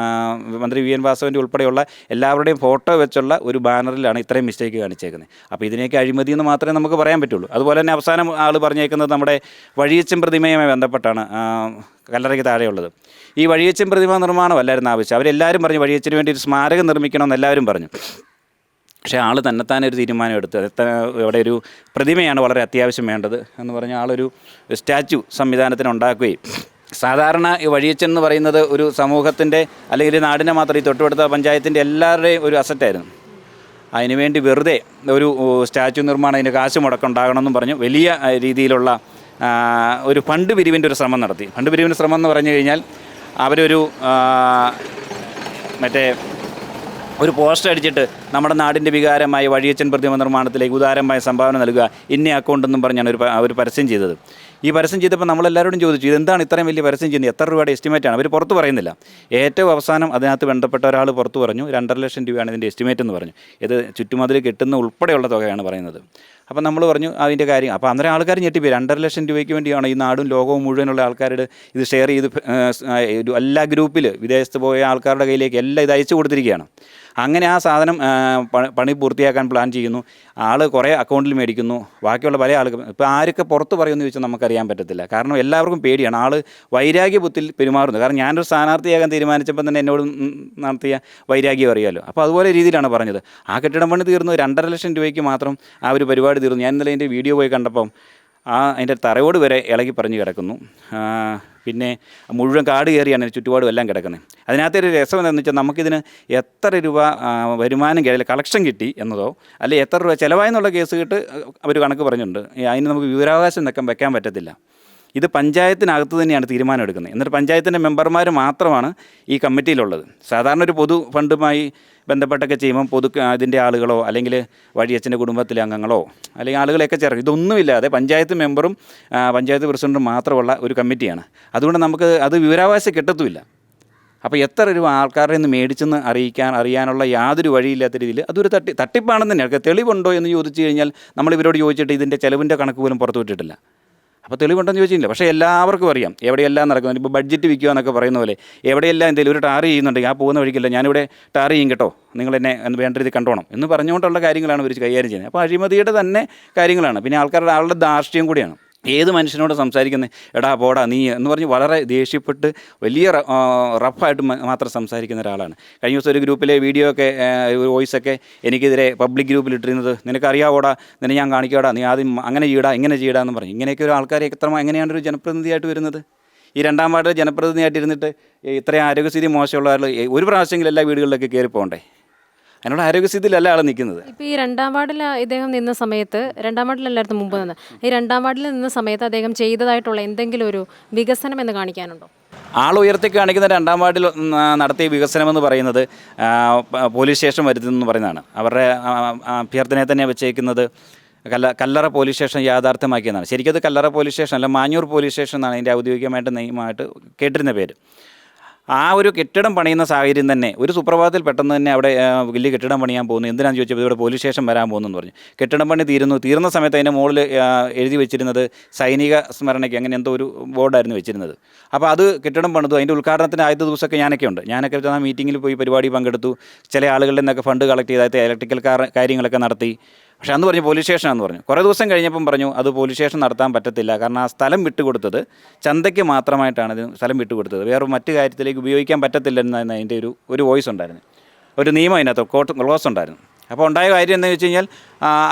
മന്ത്രി വി എൻ വാസവന്റെ ഉൾപ്പെടെയുള്ള എല്ലാവരുടെയും ഫോട്ടോ വെച്ചുള്ള ഒരു ബാനറിലാണ് ഇത്രയും മിസ്റ്റേക്ക് കാണിച്ചേക്കുന്നത്. അപ്പോൾ ഇതിനെയൊക്കെ അഴിമതി എന്ന് മാത്രമേ നമുക്ക് പറയാൻ പറ്റുള്ളൂ. അതുപോലെ തന്നെ അവസാനം ആൾ പറഞ്ഞേക്കുന്നത് നമ്മുടെ വഴിയച്ചൻ പ്രതിമയുമായി ബന്ധപ്പെട്ടാണ് കല്ലറയ്ക്ക് താഴെയുള്ളത്. ഈ വഴിയച്ചൻ പ്രതിമ നിർമ്മാണം അല്ലായിരുന്നു ആവശ്യം. അവരെല്ലാവരും പറഞ്ഞു വഴിയച്ചന് വേണ്ടി ഒരു സ്മാരകം നിർമ്മിക്കണമെന്ന് എല്ലാവരും പറഞ്ഞു. പക്ഷേ ആൾ തന്നെത്താനെ ഒരു തീരുമാനം എടുത്തു. ഇവിടെ ഒരു പ്രതിമയാണ് വളരെ അത്യാവശ്യം വേണ്ടത് എന്ന് പറഞ്ഞ ആളൊരു സ്റ്റാച്ചു സംവിധാനത്തിന് ഉണ്ടാക്കുകയും. സാധാരണ ഈ വഴിയച്ചൻ എന്ന് പറയുന്നത് ഒരു സമൂഹത്തിന്റെ അല്ലെങ്കിൽ നാടിനെ മാത്രം ഈ തൊട്ടുപടുത്ത പഞ്ചായത്തിന്റെ എല്ലാവരുടെയും ഒരു അസറ്റായിരുന്നു അതിനുവേണ്ടി വെറുതെ ഒരു സ്റ്റാച്ചു നിർമ്മാണം അതിന് കാശ് മുടക്കുണ്ടാകണമെന്നും പറഞ്ഞു വലിയ രീതിയിലുള്ള ഒരു ഫണ്ട് പിരിവിന്റെ ഒരു ശ്രമം നടത്തി. ഫണ്ട് പിരിവിന്റെ ശ്രമം എന്ന് പറഞ്ഞു കഴിഞ്ഞാൽ അവരൊരു മറ്റേ ഒരു പോസ്റ്റർ അടിച്ചിട്ട് നമ്മുടെ നാടിന്റെ വികാരമായി വഴിയച്ചൻ പ്രതിമ നിർമ്മാണത്തിലേക്ക് ഉദാരമായ സംഭാവന നൽകുക ഇന്ന അക്കൗണ്ട് എന്നും പറഞ്ഞാണ് ഒരു ഒരു പരസ്യം ചെയ്തത്. ഈ പരസ്യം ചെയ്തപ്പോൾ നമ്മളെല്ലാവരോടും ചോദിച്ചു ഇതെന്താണ് ഇത്രയും വലിയ പരസ്യം ചെയ്യുന്നത്? എത്ര രൂപയുടെ എസ്റ്റിമേറ്റ് ആണ്? അവർ പുറത്ത് പറയുന്നില്ല. ഏറ്റവും അവസാനം അതിനകത്ത് ബന്ധപ്പെട്ട ഒരാൾ പുറത്ത് പറഞ്ഞു രണ്ടര ലക്ഷം രൂപയാണ് ഇതിന്റെ എസ്റ്റിമേറ്റ് എന്ന് പറഞ്ഞു. ഇത് ചുറ്റുമതിൽ കിട്ടുന്ന ഉൾപ്പെടെയുള്ള തുകയാണ് പറയുന്നത്. അപ്പം നമ്മൾ പറഞ്ഞു അതിന്റെ കാര്യം അപ്പോൾ അന്നേരം ആൾക്കാർ ഞെട്ടിപ്പോയി. രണ്ടര ലക്ഷം രൂപയ്ക്ക് വേണ്ടിയാണ് ഈ നാടും ലോകവും മുഴുവനുള്ള ആൾക്കാരുടെ ഇത് ഷെയർ ചെയ്ത് എല്ലാ ഗ്രൂപ്പിൽ വിദേശത്ത് പോയ ആൾക്കാരുടെ കയ്യിലേക്ക് എല്ലാം ഇത് അയച്ചു കൊടുത്തിരിക്കുകയാണ്. അങ്ങനെ ആ സാധനം പണി പൂർത്തിയാക്കാൻ പ്ലാൻ ചെയ്യുന്നു. ആൾ കുറേ അക്കൗണ്ടിൽ മേടിക്കുന്നു. ബാക്കിയുള്ള പല ആളുകൾ ഇപ്പോൾ ആരൊക്കെ പുറത്ത് പറയുമെന്ന് ചോദിച്ചാൽ നമുക്കറിയാൻ പറ്റത്തില്ല. കാരണം എല്ലാവർക്കും പേടിയാണ്. ആൾ വൈരാഗ്യബുദ്ധിയിൽ പെരുമാറുന്നത് കാരണം ഞാനൊരു സ്ഥാനാർത്ഥിയാകാൻ തീരുമാനിച്ചപ്പോൾ തന്നെ എന്നോട് നടത്തിയ വൈരാഗ്യം അറിയാമല്ലോ അപ്പോൾ അതുപോലെ രീതിയിലാണ് പറഞ്ഞത്. ആ കെട്ടിടം പണി തീർന്നു രണ്ടര ലക്ഷം രൂപയ്ക്ക് മാത്രം ആ ഒരു പരിപാടി തീർന്നു. ഞാൻ ഇന്നലെ എന്റെ വീഡിയോ പോയി കണ്ടപ്പം ആ അതിന്റെ തറയോട് വരെ ഇളകി പറഞ്ഞു കിടക്കുന്നു. പിന്നെ മുഴുവൻ കാട് കയറിയാണ് ചുറ്റുപാടും എല്ലാം കിടക്കുന്നത് അതിനകത്തൊരു രസം എന്താണെന്ന് വെച്ചാൽ നമുക്കിതിന് എത്ര രൂപ വരുമാനം കിട്ടി കളക്ഷൻ കിട്ടി എന്നതോ അല്ലെ എത്ര രൂപ ചിലവായെന്നുള്ള കേസ് കേട്ട് അവർ കണക്ക് പറഞ്ഞിട്ടുണ്ട്. അതിന് നമുക്ക് വിവരാവകാശം നിൽക്കാൻ വെക്കാൻ പറ്റത്തില്ല. ഇത് പഞ്ചായത്തിനകത്ത് തന്നെയാണ് തീരുമാനം എടുക്കുന്നത്. എന്നിട്ട് പഞ്ചായത്തിന്റെ മെമ്പർമാർ മാത്രമാണ് ഈ കമ്മിറ്റിയിലുള്ളത്. സാധാരണ ഒരു പൊതു ഫണ്ടുമായി ബന്ധപ്പെട്ടൊക്കെ ചെയ്യുമ്പം പൊതു അതിന്റെ ആളുകളോ അല്ലെങ്കിൽ വഴിയച്ഛന്റെ കുടുംബത്തിലെ അംഗങ്ങളോ അല്ലെങ്കിൽ ആളുകളെയൊക്കെ ചേർക്കും ഇതൊന്നുമില്ലാതെ പഞ്ചായത്ത് മെമ്പറും പഞ്ചായത്ത് പ്രസിഡന്റും മാത്രമുള്ള ഒരു കമ്മിറ്റിയാണ്. അതുകൊണ്ട് നമുക്ക് അത് വിവരാവകാശം കിട്ടത്തുമില്ല. അപ്പോൾ എത്ര രൂപ ആൾക്കാരുടെ നിന്ന് മേടിച്ചെന്ന് അറിയിക്കാൻ അറിയാനുള്ള യാതൊരു വഴിയില്ലാത്ത രീതിയിൽ അതൊരു തട്ടി തട്ടിപ്പാണെന്ന് തന്നെയാണ്. തെളിവുണ്ടോ എന്ന് ചോദിച്ചു കഴിഞ്ഞാൽ നമ്മൾ ഇവരോട് ചോദിച്ചിട്ട് ഇതിന്റെ ചിലവിന്റെ കണക്ക് പോലും പുറത്തു വിട്ടിട്ടില്ല. അപ്പോൾ തെളിവുണ്ടെന്ന് ചോദിച്ചില്ല പക്ഷേ എല്ലാവർക്കും അറിയാം എവിടെയെല്ലാം നടക്കുന്നത് ഇപ്പോൾ ബഡ്ജറ്റ് വിൽക്കുക എന്നൊക്കെ പറയുന്ന പോലെ എവിടെയെല്ലാം എന്തെങ്കിലും ഒരു ടാർ ചെയ്യുന്നുണ്ടെങ്കിൽ ആ പോകുന്ന വഴിക്കില്ല ഞാനിവിടെ ടാർ ചെയ്യും കേട്ടോ. നിങ്ങൾ എന്നെ വേണ്ട രീതി കണ്ടോണം എന്ന് പറഞ്ഞുകൊണ്ടുള്ള കാര്യങ്ങളാണ് ഇവർ കൈകാര്യം ചെയ്യുന്നത്. അപ്പോൾ അഴിമതിയുടെ തന്നെ കാര്യങ്ങളാണ്. പിന്നെ ആൾക്കാരുടെ ആളുടെ ധാർഷ്ട്യം കൂടിയാണ്. ഏത് മനുഷ്യനോട് സംസാരിക്കുന്നത് എടാ പോടാ നീ എന്ന് പറഞ്ഞ് വളരെ ദേഷ്യപ്പെട്ട് വലിയ റഫായിട്ട് മാത്രം സംസാരിക്കുന്ന ഒരാളാണ്. കഴിഞ്ഞ ദിവസം ഒരു ഗ്രൂപ്പിലെ വീഡിയോ ഒക്കെ വോയിസ് ഒക്കെ വോയിസൊക്കെ എനിക്കെതിരെ പബ്ലിക് ഗ്രൂപ്പിൽ ഇട്ടിരുന്നത്. നിനക്കറിയാവോടാ? നിന്നെ ഞാൻ കാണിക്കോടാ നീ ആദ്യം അങ്ങനെ ചെയ്യടാ ഇങ്ങനെ ചെയ്യടാ എന്ന് പറഞ്ഞു. ഇങ്ങനെയൊക്കെ ഒരു ആൾക്കാരെ എത്ര എങ്ങനെയാണ് ഒരു ജനപ്രതിനിധിയായിട്ട് വരുന്നത്? ഈ രണ്ടാം വാർഡിൽ ജനപ്രതിനിധിയായിട്ട് ഇരുന്നിട്ട് ഇത്രയും ആരോഗ്യസ്ഥിതി മോശമുള്ള ഒരു പ്രാവശ്യമെങ്കിലും എല്ലാ വീടുകളിലൊക്കെ കയറി പോകണ്ടേ അതിനോട് ആരോഗ്യസ്ഥിതിയിലല്ല ആൾ നിൽക്കുന്നത് ഇപ്പോൾ ഈ രണ്ടാം വാർഡിൽ ഇദ്ദേഹം നിന്ന സമയത്ത് രണ്ടാം വാർഡിലല്ലായിരുന്നു മുമ്പ് നിന്ന് ഈ രണ്ടാം വാർഡിൽ നിന്ന സമയത്ത് അദ്ദേഹം ചെയ്തതായിട്ടുള്ള എന്തെങ്കിലും ഒരു വികസനം എന്ന് കാണിക്കാനുണ്ടോ? ആൾ ഉയർത്തി കാണിക്കുന്ന രണ്ടാം വാർഡിൽ നടത്തിയ വികസനം എന്ന് പറയുന്നത് പോലീസ് സ്റ്റേഷൻ വരുത്തുന്നു പറയുന്നതാണ്. അവരുടെ അഭ്യർത്ഥനയെ തന്നെ വെച്ചേക്കുന്നത് കല്ല കല്ലറ പോലീസ് സ്റ്റേഷൻ യാഥാർത്ഥ്യമാക്കിയതാണ് ശരിക്കും അത് കല്ലറ പോലീസ് സ്റ്റേഷൻ അല്ല മാഞ്ഞൂർ പോലീസ് സ്റ്റേഷൻ എന്നാണ് അതിന്റെ ഔദ്യോഗികമായിട്ട് നിയമമായിട്ട് കേട്ടിരുന്ന പേര്. ആ ഒരു കെട്ടിടം പണിയുന്ന സാഹചര്യം തന്നെ ഒരു സുപ്രഭാതത്തിൽ പെട്ടെന്ന് തന്നെ അവിടെ വലിയ കെട്ടിടം പണിയാൻ പോകുന്നു. എന്തിനാന്ന് ചോദിച്ചപ്പോൾ ഇവിടെ പോലീസ് സ്റ്റേഷൻ വരാൻ പോകുന്നു പറഞ്ഞു. കെട്ടിടം പണി തീരുന്നു. തീർന്ന സമയത്ത് അതിന്റെ മുകളിൽ എഴുതി വെച്ചിരുന്നത് സൈനിക സ്മരണയ്ക്ക് അങ്ങനെ എന്തോ ഒരു ബോർഡായിരുന്നു വെച്ചിരുന്നത്. അപ്പോൾ അത് കെട്ടിടം പണിതു. അതിന്റെ ഉദ്ഘാടനത്തിന് ആദ്യത്തെ ദിവസമൊക്കെ ഞാനൊക്കെ ഉണ്ട്. ഞാനൊക്കെ ആ മീറ്റിങ്ങിൽ പോയി പരിപാടി പങ്കെടുത്തു. ചില ആളുകളിൽ നിന്നൊക്കെ ഫണ്ട് കളക്ട് ചെയ്ത് ഇലക്ട്രിക്കൽ കാര്യങ്ങളൊക്കെ നടത്തി. പക്ഷേ അന്ന് പറഞ്ഞു പോലീസ് സ്റ്റേഷനാണെന്ന് പറഞ്ഞു. കുറേ ദിവസം കഴിഞ്ഞപ്പം പറഞ്ഞു അത് പോലീസ് സ്റ്റേഷൻ നടത്താൻ പറ്റത്തില്ല. കാരണം ആ സ്ഥലം വിട്ടുകൊടുത്തത് ചന്തയ്ക്ക് മാത്രമായിട്ടാണ് ഇത് സ്ഥലം വിട്ടുകൊടുത്തത്. വേറെ മറ്റു കാര്യത്തിലേക്ക് ഉപയോഗിക്കാൻ പറ്റത്തില്ലെന്ന് അതിന്റെ ഒരു ഒരു വോയിസ് ഉണ്ടായിരുന്നു. ഒരു നിയമം അതിനകത്ത് കോട്ട് ക്ലോസ് ഉണ്ടായിരുന്നു. അപ്പോൾ ഉണ്ടായ കാര്യം എന്താണെന്ന് വെച്ച് കഴിഞ്ഞാൽ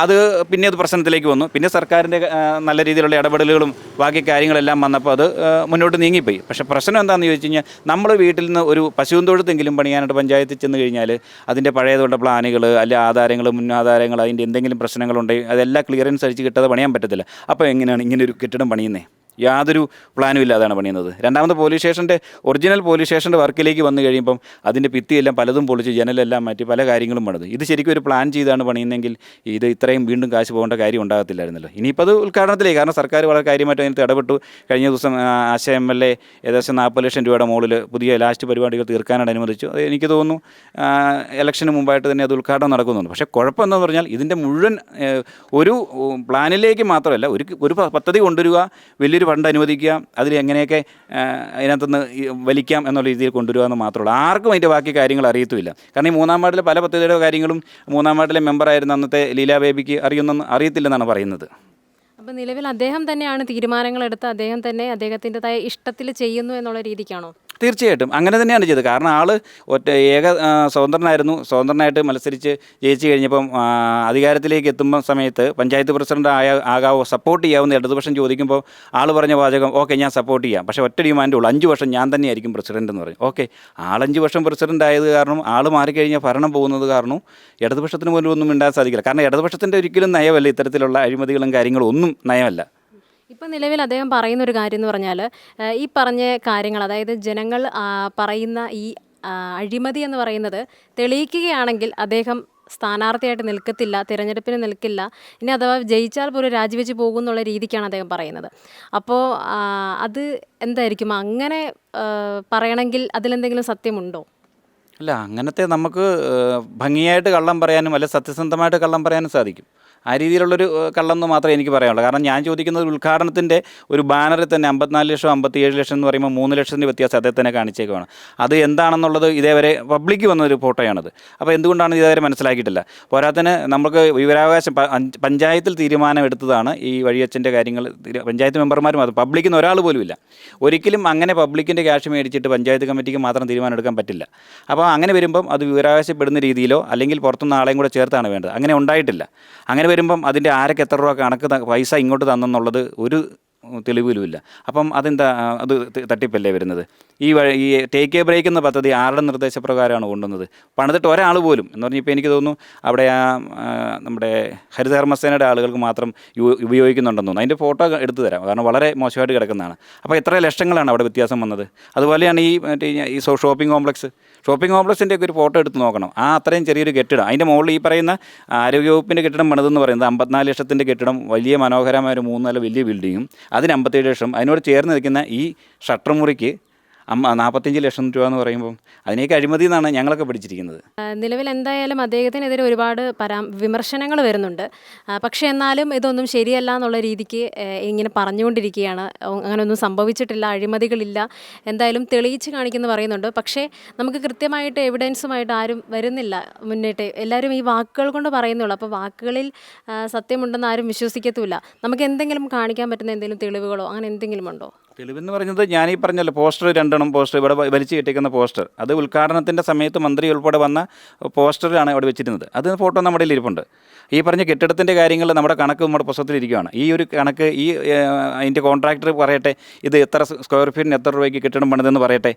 അത് പിന്നെ അത് പ്രശ്നത്തിലേക്ക് വന്നു. പിന്നെ സർക്കാരിന്റെ നല്ല രീതിയിലുള്ള ഇടപെടലുകളും ബാക്കി കാര്യങ്ങളെല്ലാം വന്നപ്പോൾ അത് മുന്നോട്ട് നീങ്ങിപ്പോയി. പക്ഷേ പ്രശ്നം എന്താണെന്ന് ചോദിച്ചു കഴിഞ്ഞാൽ നമ്മൾ വീട്ടിൽ നിന്ന് ഒരു പശുവും തൊഴുത്തെങ്കിലും പണിയാനായിട്ട് പഞ്ചായത്തിൽ ചെന്ന് കഴിഞ്ഞാൽ അതിന്റെ പഴയതുള്ള പ്ലാനുകൾ അല്ലെ ആധാരങ്ങൾ മുന്നാധാരങ്ങൾ അതിന്റെ എന്തെങ്കിലും പ്രശ്നങ്ങളുണ്ടെങ്കിൽ അതെല്ലാം ക്ലിയറൻസ് അടിച്ച് കിട്ടാതെ പണിയാൻ പറ്റത്തില്ല. അപ്പോൾ എങ്ങനെയാണ് ഇങ്ങനെ ഒരു കെട്ടിടം പണിയുന്നത് യാതൊരു പ്ലാനും ഇല്ലാതാണ് പണിയുന്നത്. രണ്ടാമത് പോലീസ് സ്റ്റേഷന്റെ ഒറിജിനൽ പോലീസ് സ്റ്റേഷന്റെ വർക്കിലേക്ക് വന്നു കഴിയുമ്പം അതിന്റെ ഭിത്തിയെല്ലാം പലതും പൊളിച്ച് ജനലെല്ലാം മാറ്റി പല കാര്യങ്ങളും പണിത്. ഇത് ശരിക്കും ഒരു പ്ലാൻ ചെയ്താണ് പണിയുന്നെങ്കിൽ ഇത് ഇത്രയും വീണ്ടും കാശ് പോകേണ്ട കാര്യം ഉണ്ടാകത്തില്ലായിരുന്നല്ലോ. ഇനിയിപ്പോൾ അത് ഉദ്ഘാടനത്തിലേക്ക് കാരണം സർക്കാർ വളരെ കാര്യമായിട്ട് അതിനകത്ത് ഇടപെട്ടു. കഴിഞ്ഞ ദിവസം ആശ എം എൽ എ ഏകദേശം നാൽപ്പത് ലക്ഷം രൂപയുടെ മുകളിൽ പുതിയ ലാസ്റ്റ് പരിപാടികൾ തീർക്കാനായിട്ട് അനുവദിച്ചു. അത് എനിക്ക് തോന്നുന്നു ഇലക്ഷന് മുമ്പായിട്ട് തന്നെ അത് ഉദ്ഘാടനം നടക്കുന്നുണ്ട്. പക്ഷേ കുഴപ്പം എന്താണെന്ന് പറഞ്ഞാൽ ഇതിന്റെ മുഴുവൻ ഒരു പ്ലാനിലേക്ക് മാത്രമല്ല ഒരു ഒരു പദ്ധതി കൊണ്ടുവരിക വലിയൊരു ഫണ്ട് അനുവദിക്കുക അതിൽ എങ്ങനെയൊക്കെ അതിനകത്തുനിന്ന് വലിക്കാം എന്നുള്ള രീതിയിൽ കൊണ്ടുവരിക എന്ന് മാത്രമേ ആർക്കും അതിന്റെ ബാക്കി കാര്യങ്ങൾ അറിയത്തുമില്ല. കാരണം ഈ മൂന്നാം വാർഡിലെ പല പദ്ധതിയുടെ കാര്യങ്ങളും മൂന്നാം വാർഡിലെ മെമ്പറായിരുന്ന അന്നത്തെ ലീലാ ബേബിക്ക് അറിയുന്നെന്ന് അറിയത്തില്ലെന്നാണ് പറയുന്നത്. അപ്പോൾ നിലവിൽ അദ്ദേഹം തന്നെയാണ് തീരുമാനങ്ങൾ എടുത്ത് അദ്ദേഹം തന്നെ അദ്ദേഹത്തിന്റെതായ ഇഷ്ടത്തിൽ ചെയ്യുന്നു എന്നുള്ള രീതിക്കാണോ? തീർച്ചയായിട്ടും അങ്ങനെ തന്നെയാണ് ചെയ്തത്. കാരണം ആൾ ഒറ്റ ഏക സ്വതന്ത്രനായിരുന്നു. സ്വതന്ത്രനായിട്ട് മത്സരിച്ച് ജയിച്ചു കഴിഞ്ഞപ്പം അധികാരത്തിലേക്ക് എത്തുമ്പോൾ സമയത്ത് പഞ്ചായത്ത് പ്രസിഡന്റ് ആയ ആകാവോ സപ്പോർട്ട് ചെയ്യാവുന്ന ഇടതുപക്ഷം ചോദിക്കുമ്പോൾ ആൾ പറഞ്ഞ വാചകം ഓക്കെ ഞാൻ സപ്പോർട്ട് ചെയ്യാം. പക്ഷേ ഒറ്റ ഡിമാൻഡേ ഉള്ളൂ. അഞ്ച് വർഷം ഞാൻ തന്നെയായിരിക്കും പ്രസിഡന്റ് എന്ന് പറയും. ഓക്കെ ആളഞ്ച് വർഷം പ്രസിഡന്റ് ആയത് കാരണം ആൾ മാറിക്കഴിഞ്ഞാൽ ഭരണം പോകുന്നത് കാരണം ഇടതുപക്ഷത്തിന് പോലും ഒന്നും മിണ്ടാൻ സാധിക്കില്ല. കാരണം ഇടതുപക്ഷത്തിന്റെ ഒരിക്കലും നയമല്ല ഇത്തരത്തിലുള്ള അഴിമതികളും കാര്യങ്ങളും ഒന്നും നയമല്ല. ഇപ്പം നിലവിൽ അദ്ദേഹം പറയുന്ന ഒരു കാര്യം എന്ന് പറഞ്ഞാൽ ഈ പറഞ്ഞ കാര്യങ്ങൾ അതായത് ജനങ്ങൾ പറയുന്ന ഈ അഴിമതി എന്ന് പറയുന്നത് തെളിയിക്കുകയാണെങ്കിൽ അദ്ദേഹം സ്ഥാനാർത്ഥിയായിട്ട് നിൽക്കത്തില്ല തിരഞ്ഞെടുപ്പിന് നിൽക്കില്ല ഇനി അഥവാ ജയിച്ചാൽ പോലും രാജിവെച്ച് പോകും എന്നുള്ള രീതിക്കാണ് അദ്ദേഹം പറയുന്നത്. അപ്പോൾ അത് എന്തായിരിക്കും? അങ്ങനെ പറയണമെങ്കിൽ അതിലെന്തെങ്കിലും സത്യമുണ്ടോ? അല്ല അങ്ങനത്തെ നമുക്ക് ഭംഗിയായിട്ട് കള്ളം പറയാനും അല്ല സത്യസന്ധമായിട്ട് കള്ളം പറയാനും സാധിക്കും. ആ രീതിയിലുള്ളൊരു ഏഹ്, കള്ളം എന്ന് മാത്രമേ എനിക്ക് പറയാനുള്ളൂ. കാരണം ഞാൻ ചോദിക്കുന്നത് ഉദ്ഘാടനത്തിന്റെ ഒരു ബാനറിൽ തന്നെ അമ്പത്തിനാല് ലക്ഷം അമ്പത്തിയേഴ് ലക്ഷം എന്ന് പറയുമ്പോൾ മൂന്ന് ലക്ഷത്തിന്റെ വ്യത്യാസം അതേ തന്നെ കാണിച്ചേക്കുവാണ്. അത് എന്താണെന്നുള്ളത് ഇതേവരെ പബ്ലിക്ക് വന്നൊരു ഫോട്ടോയാണത്. അപ്പോൾ എന്തുകൊണ്ടാണ് ഇതേവരെ മനസ്സിലാക്കിയിട്ടില്ല? പോരാത്തതിന് നമുക്ക് വിവരാവകാശം പഞ്ചായത്തിൽ തീരുമാനം എടുത്തതാണ് ഈ വഴിയച്ഛന്റെ കാര്യങ്ങൾ പഞ്ചായത്ത് മെമ്പർമാരും അത് പബ്ലിക്കിന് ഒരാൾ പോലും ഇല്ല ഒരിക്കലും അങ്ങനെ പബ്ലിക്കിന്റെ ക്യാഷ് മേടിച്ചിട്ട് പഞ്ചായത്ത് കമ്മിറ്റിക്ക് മാത്രം തീരുമാനം എടുക്കാൻ പറ്റില്ല. അപ്പോൾ അങ്ങനെ വരുമ്പം അത് വിവരാവകാശപ്പെടുന്ന രീതിയിലോ അല്ലെങ്കിൽ പുറത്തുനിന്ന് ആളെയും കൂടെ ചേർത്താണ് വേണ്ടത്. അങ്ങനെ ഉണ്ടായിട്ടില്ല. അങ്ങനെ വരുമ്പം അതിന്റെ ആരൊക്കെ എത്ര രൂപ കണക്ക് പൈസ ഇങ്ങോട്ട് തന്നെന്നുള്ളത് ഒരു തെളിവിലുമില്ല. അപ്പം അതെന്താ അത് തട്ടിപ്പല്ലേ വരുന്നത്? ഈ ഈ ടേക്ക് എ ബ്രേക്ക് എന്ന പദ്ധതി ആരുടെ നിർദ്ദേശപ്രകാരമാണ് കൊണ്ടുവന്നത്? പണിതിട്ട് ഒരാൾ പോലും എന്ന് പറഞ്ഞപ്പോൾ എനിക്ക് തോന്നുന്നു അവിടെ ആ നമ്മുടെ ഹരിതകർമ്മസേനയുടെ ആളുകൾക്ക് മാത്രം ഉപയോഗിക്കുന്നുണ്ടെന്ന് തോന്നുന്നു. അതിന്റെ ഫോട്ടോ എടുത്തു തരാം. കാരണം വളരെ മോശമായിട്ട് കിടക്കുന്നതാണ്. അപ്പോൾ എത്ര ലക്ഷങ്ങളാണ് അവിടെ വ്യത്യാസം വന്നത്. അതുപോലെയാണ് ഈ മറ്റേ ഈ ഷോപ്പിംഗ് കോംപ്ലക്സ്. ഷോപ്പിംഗ് കോംപ്ലക്സിന്റെ ഒക്കെ ഒരു ഫോട്ടോ എടുത്ത് നോക്കണം. ആ അത്രയും ചെറിയൊരു കെട്ടിടം അതിന്റെ മുകളിൽ ഈ പറയുന്ന ആരോഗ്യവകുപ്പിന്റെ കെട്ടിടം പണിതെന്ന് പറയുന്നത് അമ്പത്തിനാല് ലക്ഷത്തിന്റെ കെട്ടിടം വലിയ മനോഹരമായ ഒരു മൂന്ന് നില വലിയ ബിൽഡിങ്ങും അതിന് അമ്പത്തേഴ് ലക്ഷം. അതിനോട് ചേർന്ന് നിൽക്കുന്ന ഈ ഷട്ടർ മുറിക്ക് അമ്മ നാൽപ്പത്തഞ്ച് ലക്ഷം രൂപ എന്ന് പറയുമ്പോൾ അതിനേക്ക് അഴിമതി എന്നാണ് ഞങ്ങളൊക്കെ പഠിച്ചിരിക്കുന്നത്. നിലവിൽ എന്തായാലും അദ്ദേഹത്തിനെതിരെ ഒരുപാട് പരാ വിമർശനങ്ങൾ വരുന്നുണ്ട്. പക്ഷേ എന്നാലും ഇതൊന്നും ശരിയല്ല എന്നുള്ള രീതിക്ക് ഇങ്ങനെ പറഞ്ഞുകൊണ്ടിരിക്കുകയാണ്. അങ്ങനെയൊന്നും സംഭവിച്ചിട്ടില്ല അഴിമതികളില്ല. എന്തായാലും തെളിയിച്ച് കാണിക്കുന്നു പറയുന്നുണ്ട്. പക്ഷേ നമുക്ക് കൃത്യമായിട്ട് എവിഡൻസുമായിട്ട് ആരും വരുന്നില്ല മുന്നേറ്റ് എല്ലാവരും ഈ വാക്കുകൾ കൊണ്ട് പറയുന്നുള്ളൂ. അപ്പോൾ വാക്കുകളിൽ സത്യമുണ്ടെന്ന് ആരും വിശ്വസിക്കത്തുമില്ല. നമുക്ക് എന്തെങ്കിലും കാണിക്കാൻ പറ്റുന്ന എന്തെങ്കിലും തെളിവുകളോ അങ്ങനെ എന്തെങ്കിലും ഉണ്ടോ? തെളിവെന്ന് പറയുന്നത് ഞാൻ ഈ പറഞ്ഞല്ലോ പോസ്റ്റർ രണ്ടെണ്ണം പോസ്റ്റർ ഇവിടെ വലിച്ചു കെട്ടിക്കുന്ന പോസ്റ്റർ. അത് ഉദ്ഘാടനത്തിന്റെ സമയത്ത് മന്ത്രി ഉൾപ്പെടെ വന്ന പോസ്റ്ററാണ് അവിടെ വെച്ചിരുന്നത്. അത് ഫോട്ടോ നമ്മുടെ ഇരിപ്പുണ്ട് ഈ പറഞ്ഞ കെട്ടിടത്തിന്റെ കാര്യങ്ങൾ നമ്മുടെ കണക്ക് നമ്മുടെ പുസ്തകത്തിലിരിക്കുകയാണ് ഈ ഒരു കണക്ക് ഈ അതിന്റെ കോൺട്രാക്ടർ പറയട്ടെ ഇത് എത്ര സ്ക്വയർ ഫീറ്റിന് എത്ര രൂപയ്ക്ക് കെട്ടിടം പണിതെന്ന് പറയട്ടെ.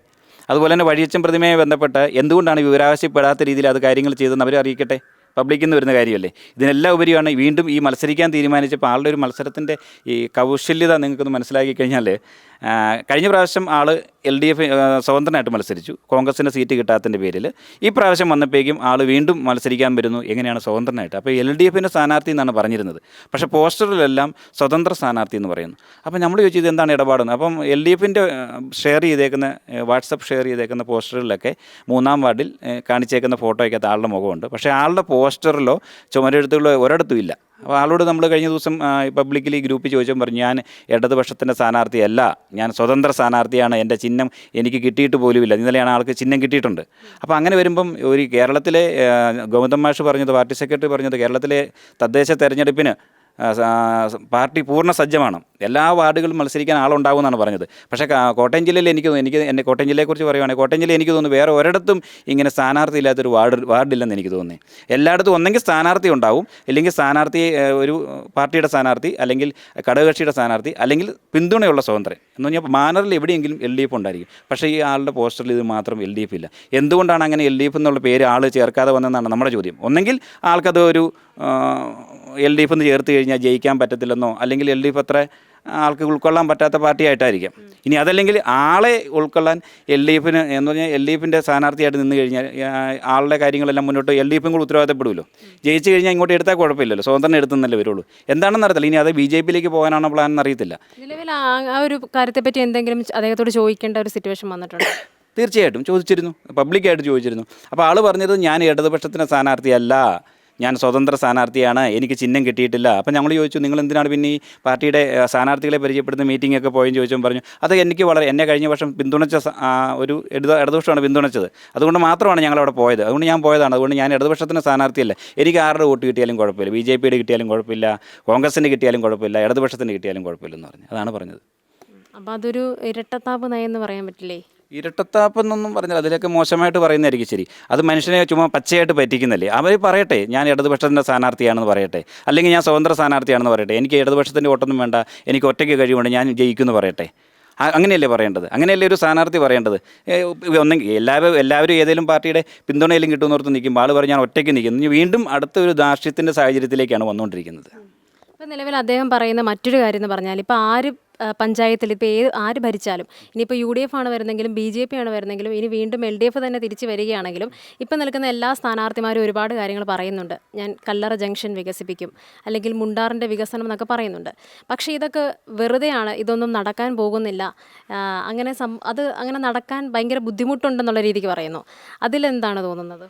അതുപോലെ തന്നെ വഴിയച്ചൻ പ്രതിമയെ ബന്ധപ്പെട്ട് എന്തുകൊണ്ടാണ് വിവരാവശ്യപ്പെടാത്ത രീതിയിൽ അത് കാര്യങ്ങൾ ചെയ്തെന്ന് അവരെ അറിയിക്കട്ടെ? പബ്ലിക്കിൽ നിന്ന് വരുന്ന കാര്യമല്ലേ? ഇതിനെല്ലാം ഉപരിയാണ് വീണ്ടും ഈ മത്സരിക്കാൻ തീരുമാനിച്ചപ്പോൾ ആളുടെ ഒരു മത്സരത്തിന്റെ ഈ കൗശല്യത നിങ്ങൾക്കൊന്ന് മനസ്സിലാക്കി കഴിഞ്ഞാൽ കഴിഞ്ഞ പ്രാവശ്യം ആൾ എൽ ഡി എഫ് സ്വതന്ത്രനായിട്ട് മത്സരിച്ചു. കോൺഗ്രസിന്റെ സീറ്റ് കിട്ടാത്തതിന്റെ പേരിൽ ഈ പ്രാവശ്യം വന്നപ്പോഴേക്കും ആൾ വീണ്ടും മത്സരിക്കാൻ വരുന്നു. എങ്ങനെയാണ് സ്വതന്ത്രനായിട്ട്? അപ്പോൾ എൽ ഡി എഫിന്റെ സ്ഥാനാർത്ഥി എന്നാണ് പറഞ്ഞിരുന്നത്. പക്ഷേ പോസ്റ്ററിലെല്ലാം സ്വതന്ത്ര സ്ഥാനാർത്ഥി എന്ന് പറയുന്നു. അപ്പോൾ നമ്മൾ ചോദിച്ചത് എന്താണ് ഇടപാടെന്ന്? അപ്പം എൽ ഡി എഫിന്റെ ഷെയർ ചെയ്തേക്കുന്ന വാട്സപ്പ് ഷെയർ ചെയ്തേക്കുന്ന പോസ്റ്ററിലൊക്കെ മൂന്നാം വാർഡിൽ കാണിച്ചേക്കുന്ന ഫോട്ടോയ്ക്കകത്ത് ആളുടെ മുഖമുണ്ട്. പക്ഷേ ആളുടെ പോസ്റ്ററിലോ ചുമരെഴുത്തുകളോ ഒരിടത്തും ഇല്ല. അപ്പോൾ ആളോട് നമ്മൾ കഴിഞ്ഞ ദിവസം പബ്ലിക്കലി ഗ്രൂപ്പിൽ ചോദിച്ചപ്പോൾ പറഞ്ഞു ഞാൻ ഇടതുപക്ഷത്തിന്റെ സ്ഥാനാർത്ഥിയല്ല. ഞാൻ സ്വതന്ത്ര സ്ഥാനാർത്ഥിയാണ്. എന്റെ ചിഹ്നം എനിക്ക് കിട്ടിയിട്ട് പോലുമില്ല. ഇന്നലെയാണ് ആൾക്ക് ചിഹ്നം കിട്ടിയിട്ടുണ്ട്. അപ്പോൾ അങ്ങനെ വരുമ്പം ഒരു കേരളത്തിലെ ഗൗതം മാഷ് പറഞ്ഞത് പാർട്ടി സെക്രട്ടറി പറഞ്ഞത് കേരളത്തിലെ തദ്ദേശ തെരഞ്ഞെടുപ്പിന് പാർട്ടി പൂർണ സജ്ജമാണ്. എല്ലാ വാർഡുകളും മത്സരിക്കാൻ ആളുണ്ടാകുമെന്നാണ് പറഞ്ഞത്. പക്ഷേ കോട്ടയം ജില്ലയിൽ എനിക്ക് എനിക്ക് എന്റെ കോട്ടയം ജില്ലയെക്കുറിച്ച് പറയുവാണെങ്കിൽ കോട്ടയം ജില്ലയിൽ എനിക്ക് തോന്നുന്നു വേറെ ഒരിടത്തും ഇങ്ങനെ സ്ഥാനാർത്ഥി ഇല്ലാത്തൊരു വാർഡ് വാർഡില്ലെന്ന് എനിക്ക് തോന്നി എല്ലായിടത്തും ഒന്നെങ്കിൽ സ്ഥാനാർത്ഥി ഉണ്ടാവും ഇല്ലെങ്കിൽ സ്ഥാനാർത്ഥി ഒരു പാർട്ടിയുടെ സ്ഥാനാർത്ഥി അല്ലെങ്കിൽ ഘടകകക്ഷിയുടെ സ്ഥാനാർത്ഥി അല്ലെങ്കിൽ പിന്തുണയുള്ള സ്വതന്ത്രൻ. എന്ന് പറഞ്ഞാൽ മാനറിൽ എവിടെയെങ്കിലും എൽ ഡി എഫ് ഉണ്ടായിരിക്കും. പക്ഷേ ഈ ആളുടെ പോസ്റ്ററിൽ ഇത് മാത്രം എൽ ഡി എഫ് ഇല്ല. എന്തുകൊണ്ടാണ് അങ്ങനെ എൽ ഡി എഫ് എന്നുള്ള പേര് ആൾ ചേർക്കാതെ വന്നതെന്നാണ് നമ്മുടെ ചോദ്യം. ഒന്നെങ്കിൽ ആൾക്കത് ഒരു എൽ ഡി എഫ് എന്ന് ചേർത്ത് കഴിഞ്ഞാൽ ജയിക്കാൻ പറ്റത്തില്ലെന്നോ അല്ലെങ്കിൽ എൽ ഡി എഫ് അത്ര ആൾക്ക് ഉൾക്കൊള്ളാൻ പറ്റാത്ത പാർട്ടിയായിട്ടായിരിക്കാം. ഇനി അതല്ലെങ്കിൽ ആളെ ഉൾക്കൊള്ളാൻ എൽ ഡി എഫിന് എന്ന് പറഞ്ഞാൽ എൽ ഡി എഫിന്റെ സ്ഥാനാർത്ഥിയായിട്ട് നിന്ന് കഴിഞ്ഞാൽ ആളുടെ കാര്യങ്ങളെല്ലാം മുന്നോട്ട് എൽ ഡി എഫും കൂടി ഉത്തരവാദിത്തപ്പെടുമല്ലോ. ജയിച്ചു കഴിഞ്ഞാൽ ഇങ്ങോട്ട് എടുത്താൽ കുഴപ്പമില്ലല്ലോ. സ്വതന്ത്രം എടുത്തെന്നല്ലേ വരുള്ളൂ. എന്താണെന്ന് അറിയത്തില്ല. ഇനി അത് ബി ജെ പിയിലേക്ക് പോകാനാണോ പ്ലാൻ എന്നറിയത്തില്ല. നിലവിൽ ആ ഒരു കാര്യത്തെപ്പറ്റി എന്തെങ്കിലും അദ്ദേഹത്തോട് ചോദിക്കേണ്ട ഒരു സിറ്റുവേഷൻ വന്നിട്ടുണ്ട്? തീർച്ചയായിട്ടും ചോദിച്ചിരുന്നു. പബ്ലിക്കായിട്ട് ചോദിച്ചിരുന്നു. അപ്പോൾ ആൾ പറഞ്ഞത് ഞാൻ ഇടതുപക്ഷത്തിന്റെ സ്ഥാനാർത്ഥിയല്ല. ഞാൻ സ്വതന്ത്ര സ്ഥാനാർത്ഥിയാണ് എനിക്ക് ചിഹ്നം കിട്ടിയിട്ടില്ല. അപ്പം ഞങ്ങൾ ചോദിച്ചു നിങ്ങൾ എന്തിനാണ് പിന്നെ ഈ പാർട്ടിയുടെ സ്ഥാനാർത്ഥികളെ പരിചയപ്പെടുന്ന മീറ്റിംഗ് ഒക്കെ പോയെന്ന് ചോദിച്ചും പറഞ്ഞു. അത് എനിക്ക് വളരെ എന്നെ കഴിഞ്ഞ വർഷം പിന്തുണച്ച ഒരു ഇടത് ഇടതുപക്ഷമാണ് പിന്തുണച്ചത്. അതുകൊണ്ട് മാത്രമാണ് ഞങ്ങൾ അവിടെ പോയത്. അതുകൊണ്ട് ഞാൻ പോയതാണ്. അതുകൊണ്ട് ഞാൻ ഇടതുപക്ഷത്തിന്റെ സ്ഥാനാർത്ഥിയല്ല. എനിക്ക് ആരുടെ വോട്ട് കിട്ടിയാലും കുഴപ്പമില്ല. ബി ജെ പിയുടെ കിട്ടിയാലും കുഴപ്പമില്ല. കോൺഗ്രസിന്റെ കിട്ടിയാലും കുഴപ്പമില്ല. ഇടതുപക്ഷത്തിന് കിട്ടിയാലും കുഴപ്പമില്ല എന്ന് പറഞ്ഞു. അതാണ് പറഞ്ഞത്. അപ്പോൾ അതൊരു ഇരട്ടത്താപ്പ് നയം എന്ന് പറയാൻ പറ്റില്ലേ? ഇരട്ടത്താപ്പെന്നൊന്നും പറഞ്ഞാൽ അതിലൊക്കെ മോശമായിട്ട് പറയുന്നതായിരിക്കും ശരി. അത് മനുഷ്യനെ ചുമ്മാ പച്ചയായിട്ട് പറ്റിക്കുന്നല്ലേ? അവർ പറയട്ടെ ഞാൻ ഇടതുപക്ഷത്തിന്റെ സ്ഥാനാർത്ഥിയാണെന്ന് പറയട്ടെ. അല്ലെങ്കിൽ ഞാൻ സ്വതന്ത്ര സ്ഥാനാർത്ഥിയാണെന്ന് പറയട്ടെ. എനിക്ക് ഇടതുപക്ഷത്തിന്റെ വോട്ടൊന്നും വേണ്ട. എനിക്ക് ഒറ്റയ്ക്ക് കഴിവുണ്ട്. ഞാൻ ജയിക്കുമെന്ന് പറയട്ടെ. അങ്ങനെയല്ലേ പറയേണ്ടത്? അങ്ങനെയല്ലേ ഒരു സ്ഥാനാർത്ഥി പറയേണ്ടത്? ഒന്നെങ്കിൽ എല്ലാവരും എല്ലാവരും ഏതെങ്കിലും പാർട്ടിയുടെ പിന്തുണയിലും കിട്ടുന്നോർത്ത് നിൽക്കുമ്പോൾ ആൾ പറഞ്ഞ് ഞാൻ ഒറ്റയ്ക്ക് നിൽക്കുന്നു. വീണ്ടും അടുത്ത ഒരു ദാർഷ്ട്യത്തിന്റെ സാഹചര്യത്തിലേക്കാണ് വന്നുകൊണ്ടിരിക്കുന്നത്. ഇപ്പം നിലവിൽ അദ്ദേഹം പറയുന്ന മറ്റൊരു കാര്യം എന്ന് പറഞ്ഞാൽ ഇപ്പോൾ ആര് പഞ്ചായത്തിൽ ഇപ്പോൾ ഏത് ആര് ഭരിച്ചാലും ഇനിയിപ്പോൾ യു ഡി എഫ് ആണ് വരുന്നെങ്കിലും ബി ജെ പി ആണ് വരുന്നെങ്കിലും ഇനി വീണ്ടും എൽ ഡി എഫ് തന്നെ തിരിച്ച് വരികയാണെങ്കിലും ഇപ്പം നിൽക്കുന്ന എല്ലാ സ്ഥാനാർത്ഥിമാരും ഒരുപാട് കാര്യങ്ങൾ പറയുന്നുണ്ട്. ഞാൻ കല്ലറ ജംഗ്ഷൻ വികസിപ്പിക്കും അല്ലെങ്കിൽ മുണ്ടാറിന്റെ വികസനം എന്നൊക്കെ പറയുന്നുണ്ട്. പക്ഷേ ഇതൊക്കെ വെറുതെയാണ് ഇതൊന്നും നടക്കാൻ പോകുന്നില്ല. അങ്ങനെ സം അത് അങ്ങനെ നടക്കാൻ ഭയങ്കര ബുദ്ധിമുട്ടുണ്ടെന്നുള്ള രീതിക്ക് പറയുന്നു. അതിലെന്താണ് തോന്നുന്നത്?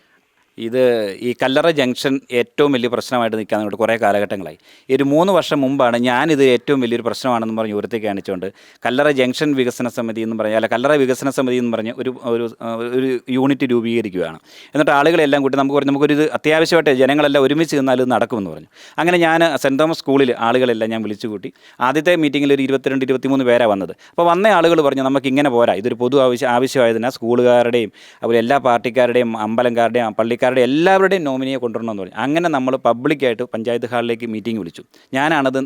ഇത് ഈ കല്ലറ ജംഗ്ഷൻ ഏറ്റവും വലിയ പ്രശ്നമായിട്ട് നിൽക്കാൻ കുറേ കാലഘട്ടങ്ങളായി. ഒരു മൂന്ന് വർഷം മുമ്പാണ് ഞാനിത് ഏറ്റവും വലിയൊരു പ്രശ്നമാണെന്ന് പറഞ്ഞ് ഉയർത്തി കാണിച്ചുകൊണ്ട് കല്ലറ ജംഗ്ഷൻ വികസന സമിതി എന്ന് പറഞ്ഞാൽ അല്ല കല്ലറ വികസന സമിതി എന്ന് പറഞ്ഞ ഒരു ഒരു ഒരു യൂണിറ്റ് രൂപീകരിക്കുകയാണ്. എന്നിട്ട് ആളുകളെല്ലാം കൂട്ടി നമുക്ക് പറഞ്ഞു നമുക്കൊരു അത്യാവശ്യമായിട്ട് ജനങ്ങളെല്ലാം ഒരുമിച്ച് നിന്നാൽ ഇത് നടക്കുമെന്ന് പറഞ്ഞു. അങ്ങനെ ഞാൻ സെന്റ് തോമസ് സ്കൂളിൽ ആളുകളെല്ലാം ഞാൻ വിളിച്ചു കൂട്ടി. ആദ്യത്തെ മീറ്റിങ്ങിൽ ഒരു ഇരുപത്തിരണ്ട് ഇരുപത്തിമൂന്ന് പേരാണ് വന്നത്. അപ്പോൾ വന്ന ആളുകൾ പറഞ്ഞു നമുക്ക് ഇങ്ങനെ പോരാ. ഇതൊരു പൊതു ആവശ്യം ആവശ്യമായതിനാൽ സ്കൂളുകാരുടെയും അതുപോലെ എല്ലാ പാർട്ടിക്കാരുടെയും അമ്പലംകാരുടെയും പള്ളിക്കാരുടെയും പാർട്ടിക്കാരുടെ എല്ലാവരുടെയും നോമിനിയെ കൊണ്ടുവരണമെന്ന് പറഞ്ഞു. അങ്ങനെ നമ്മൾ പബ്ലിക്കായിട്ട് പഞ്ചായത്ത് ഹാളിലേക്ക് മീറ്റിംഗ് വിളിച്ചു. ഞാനാണത്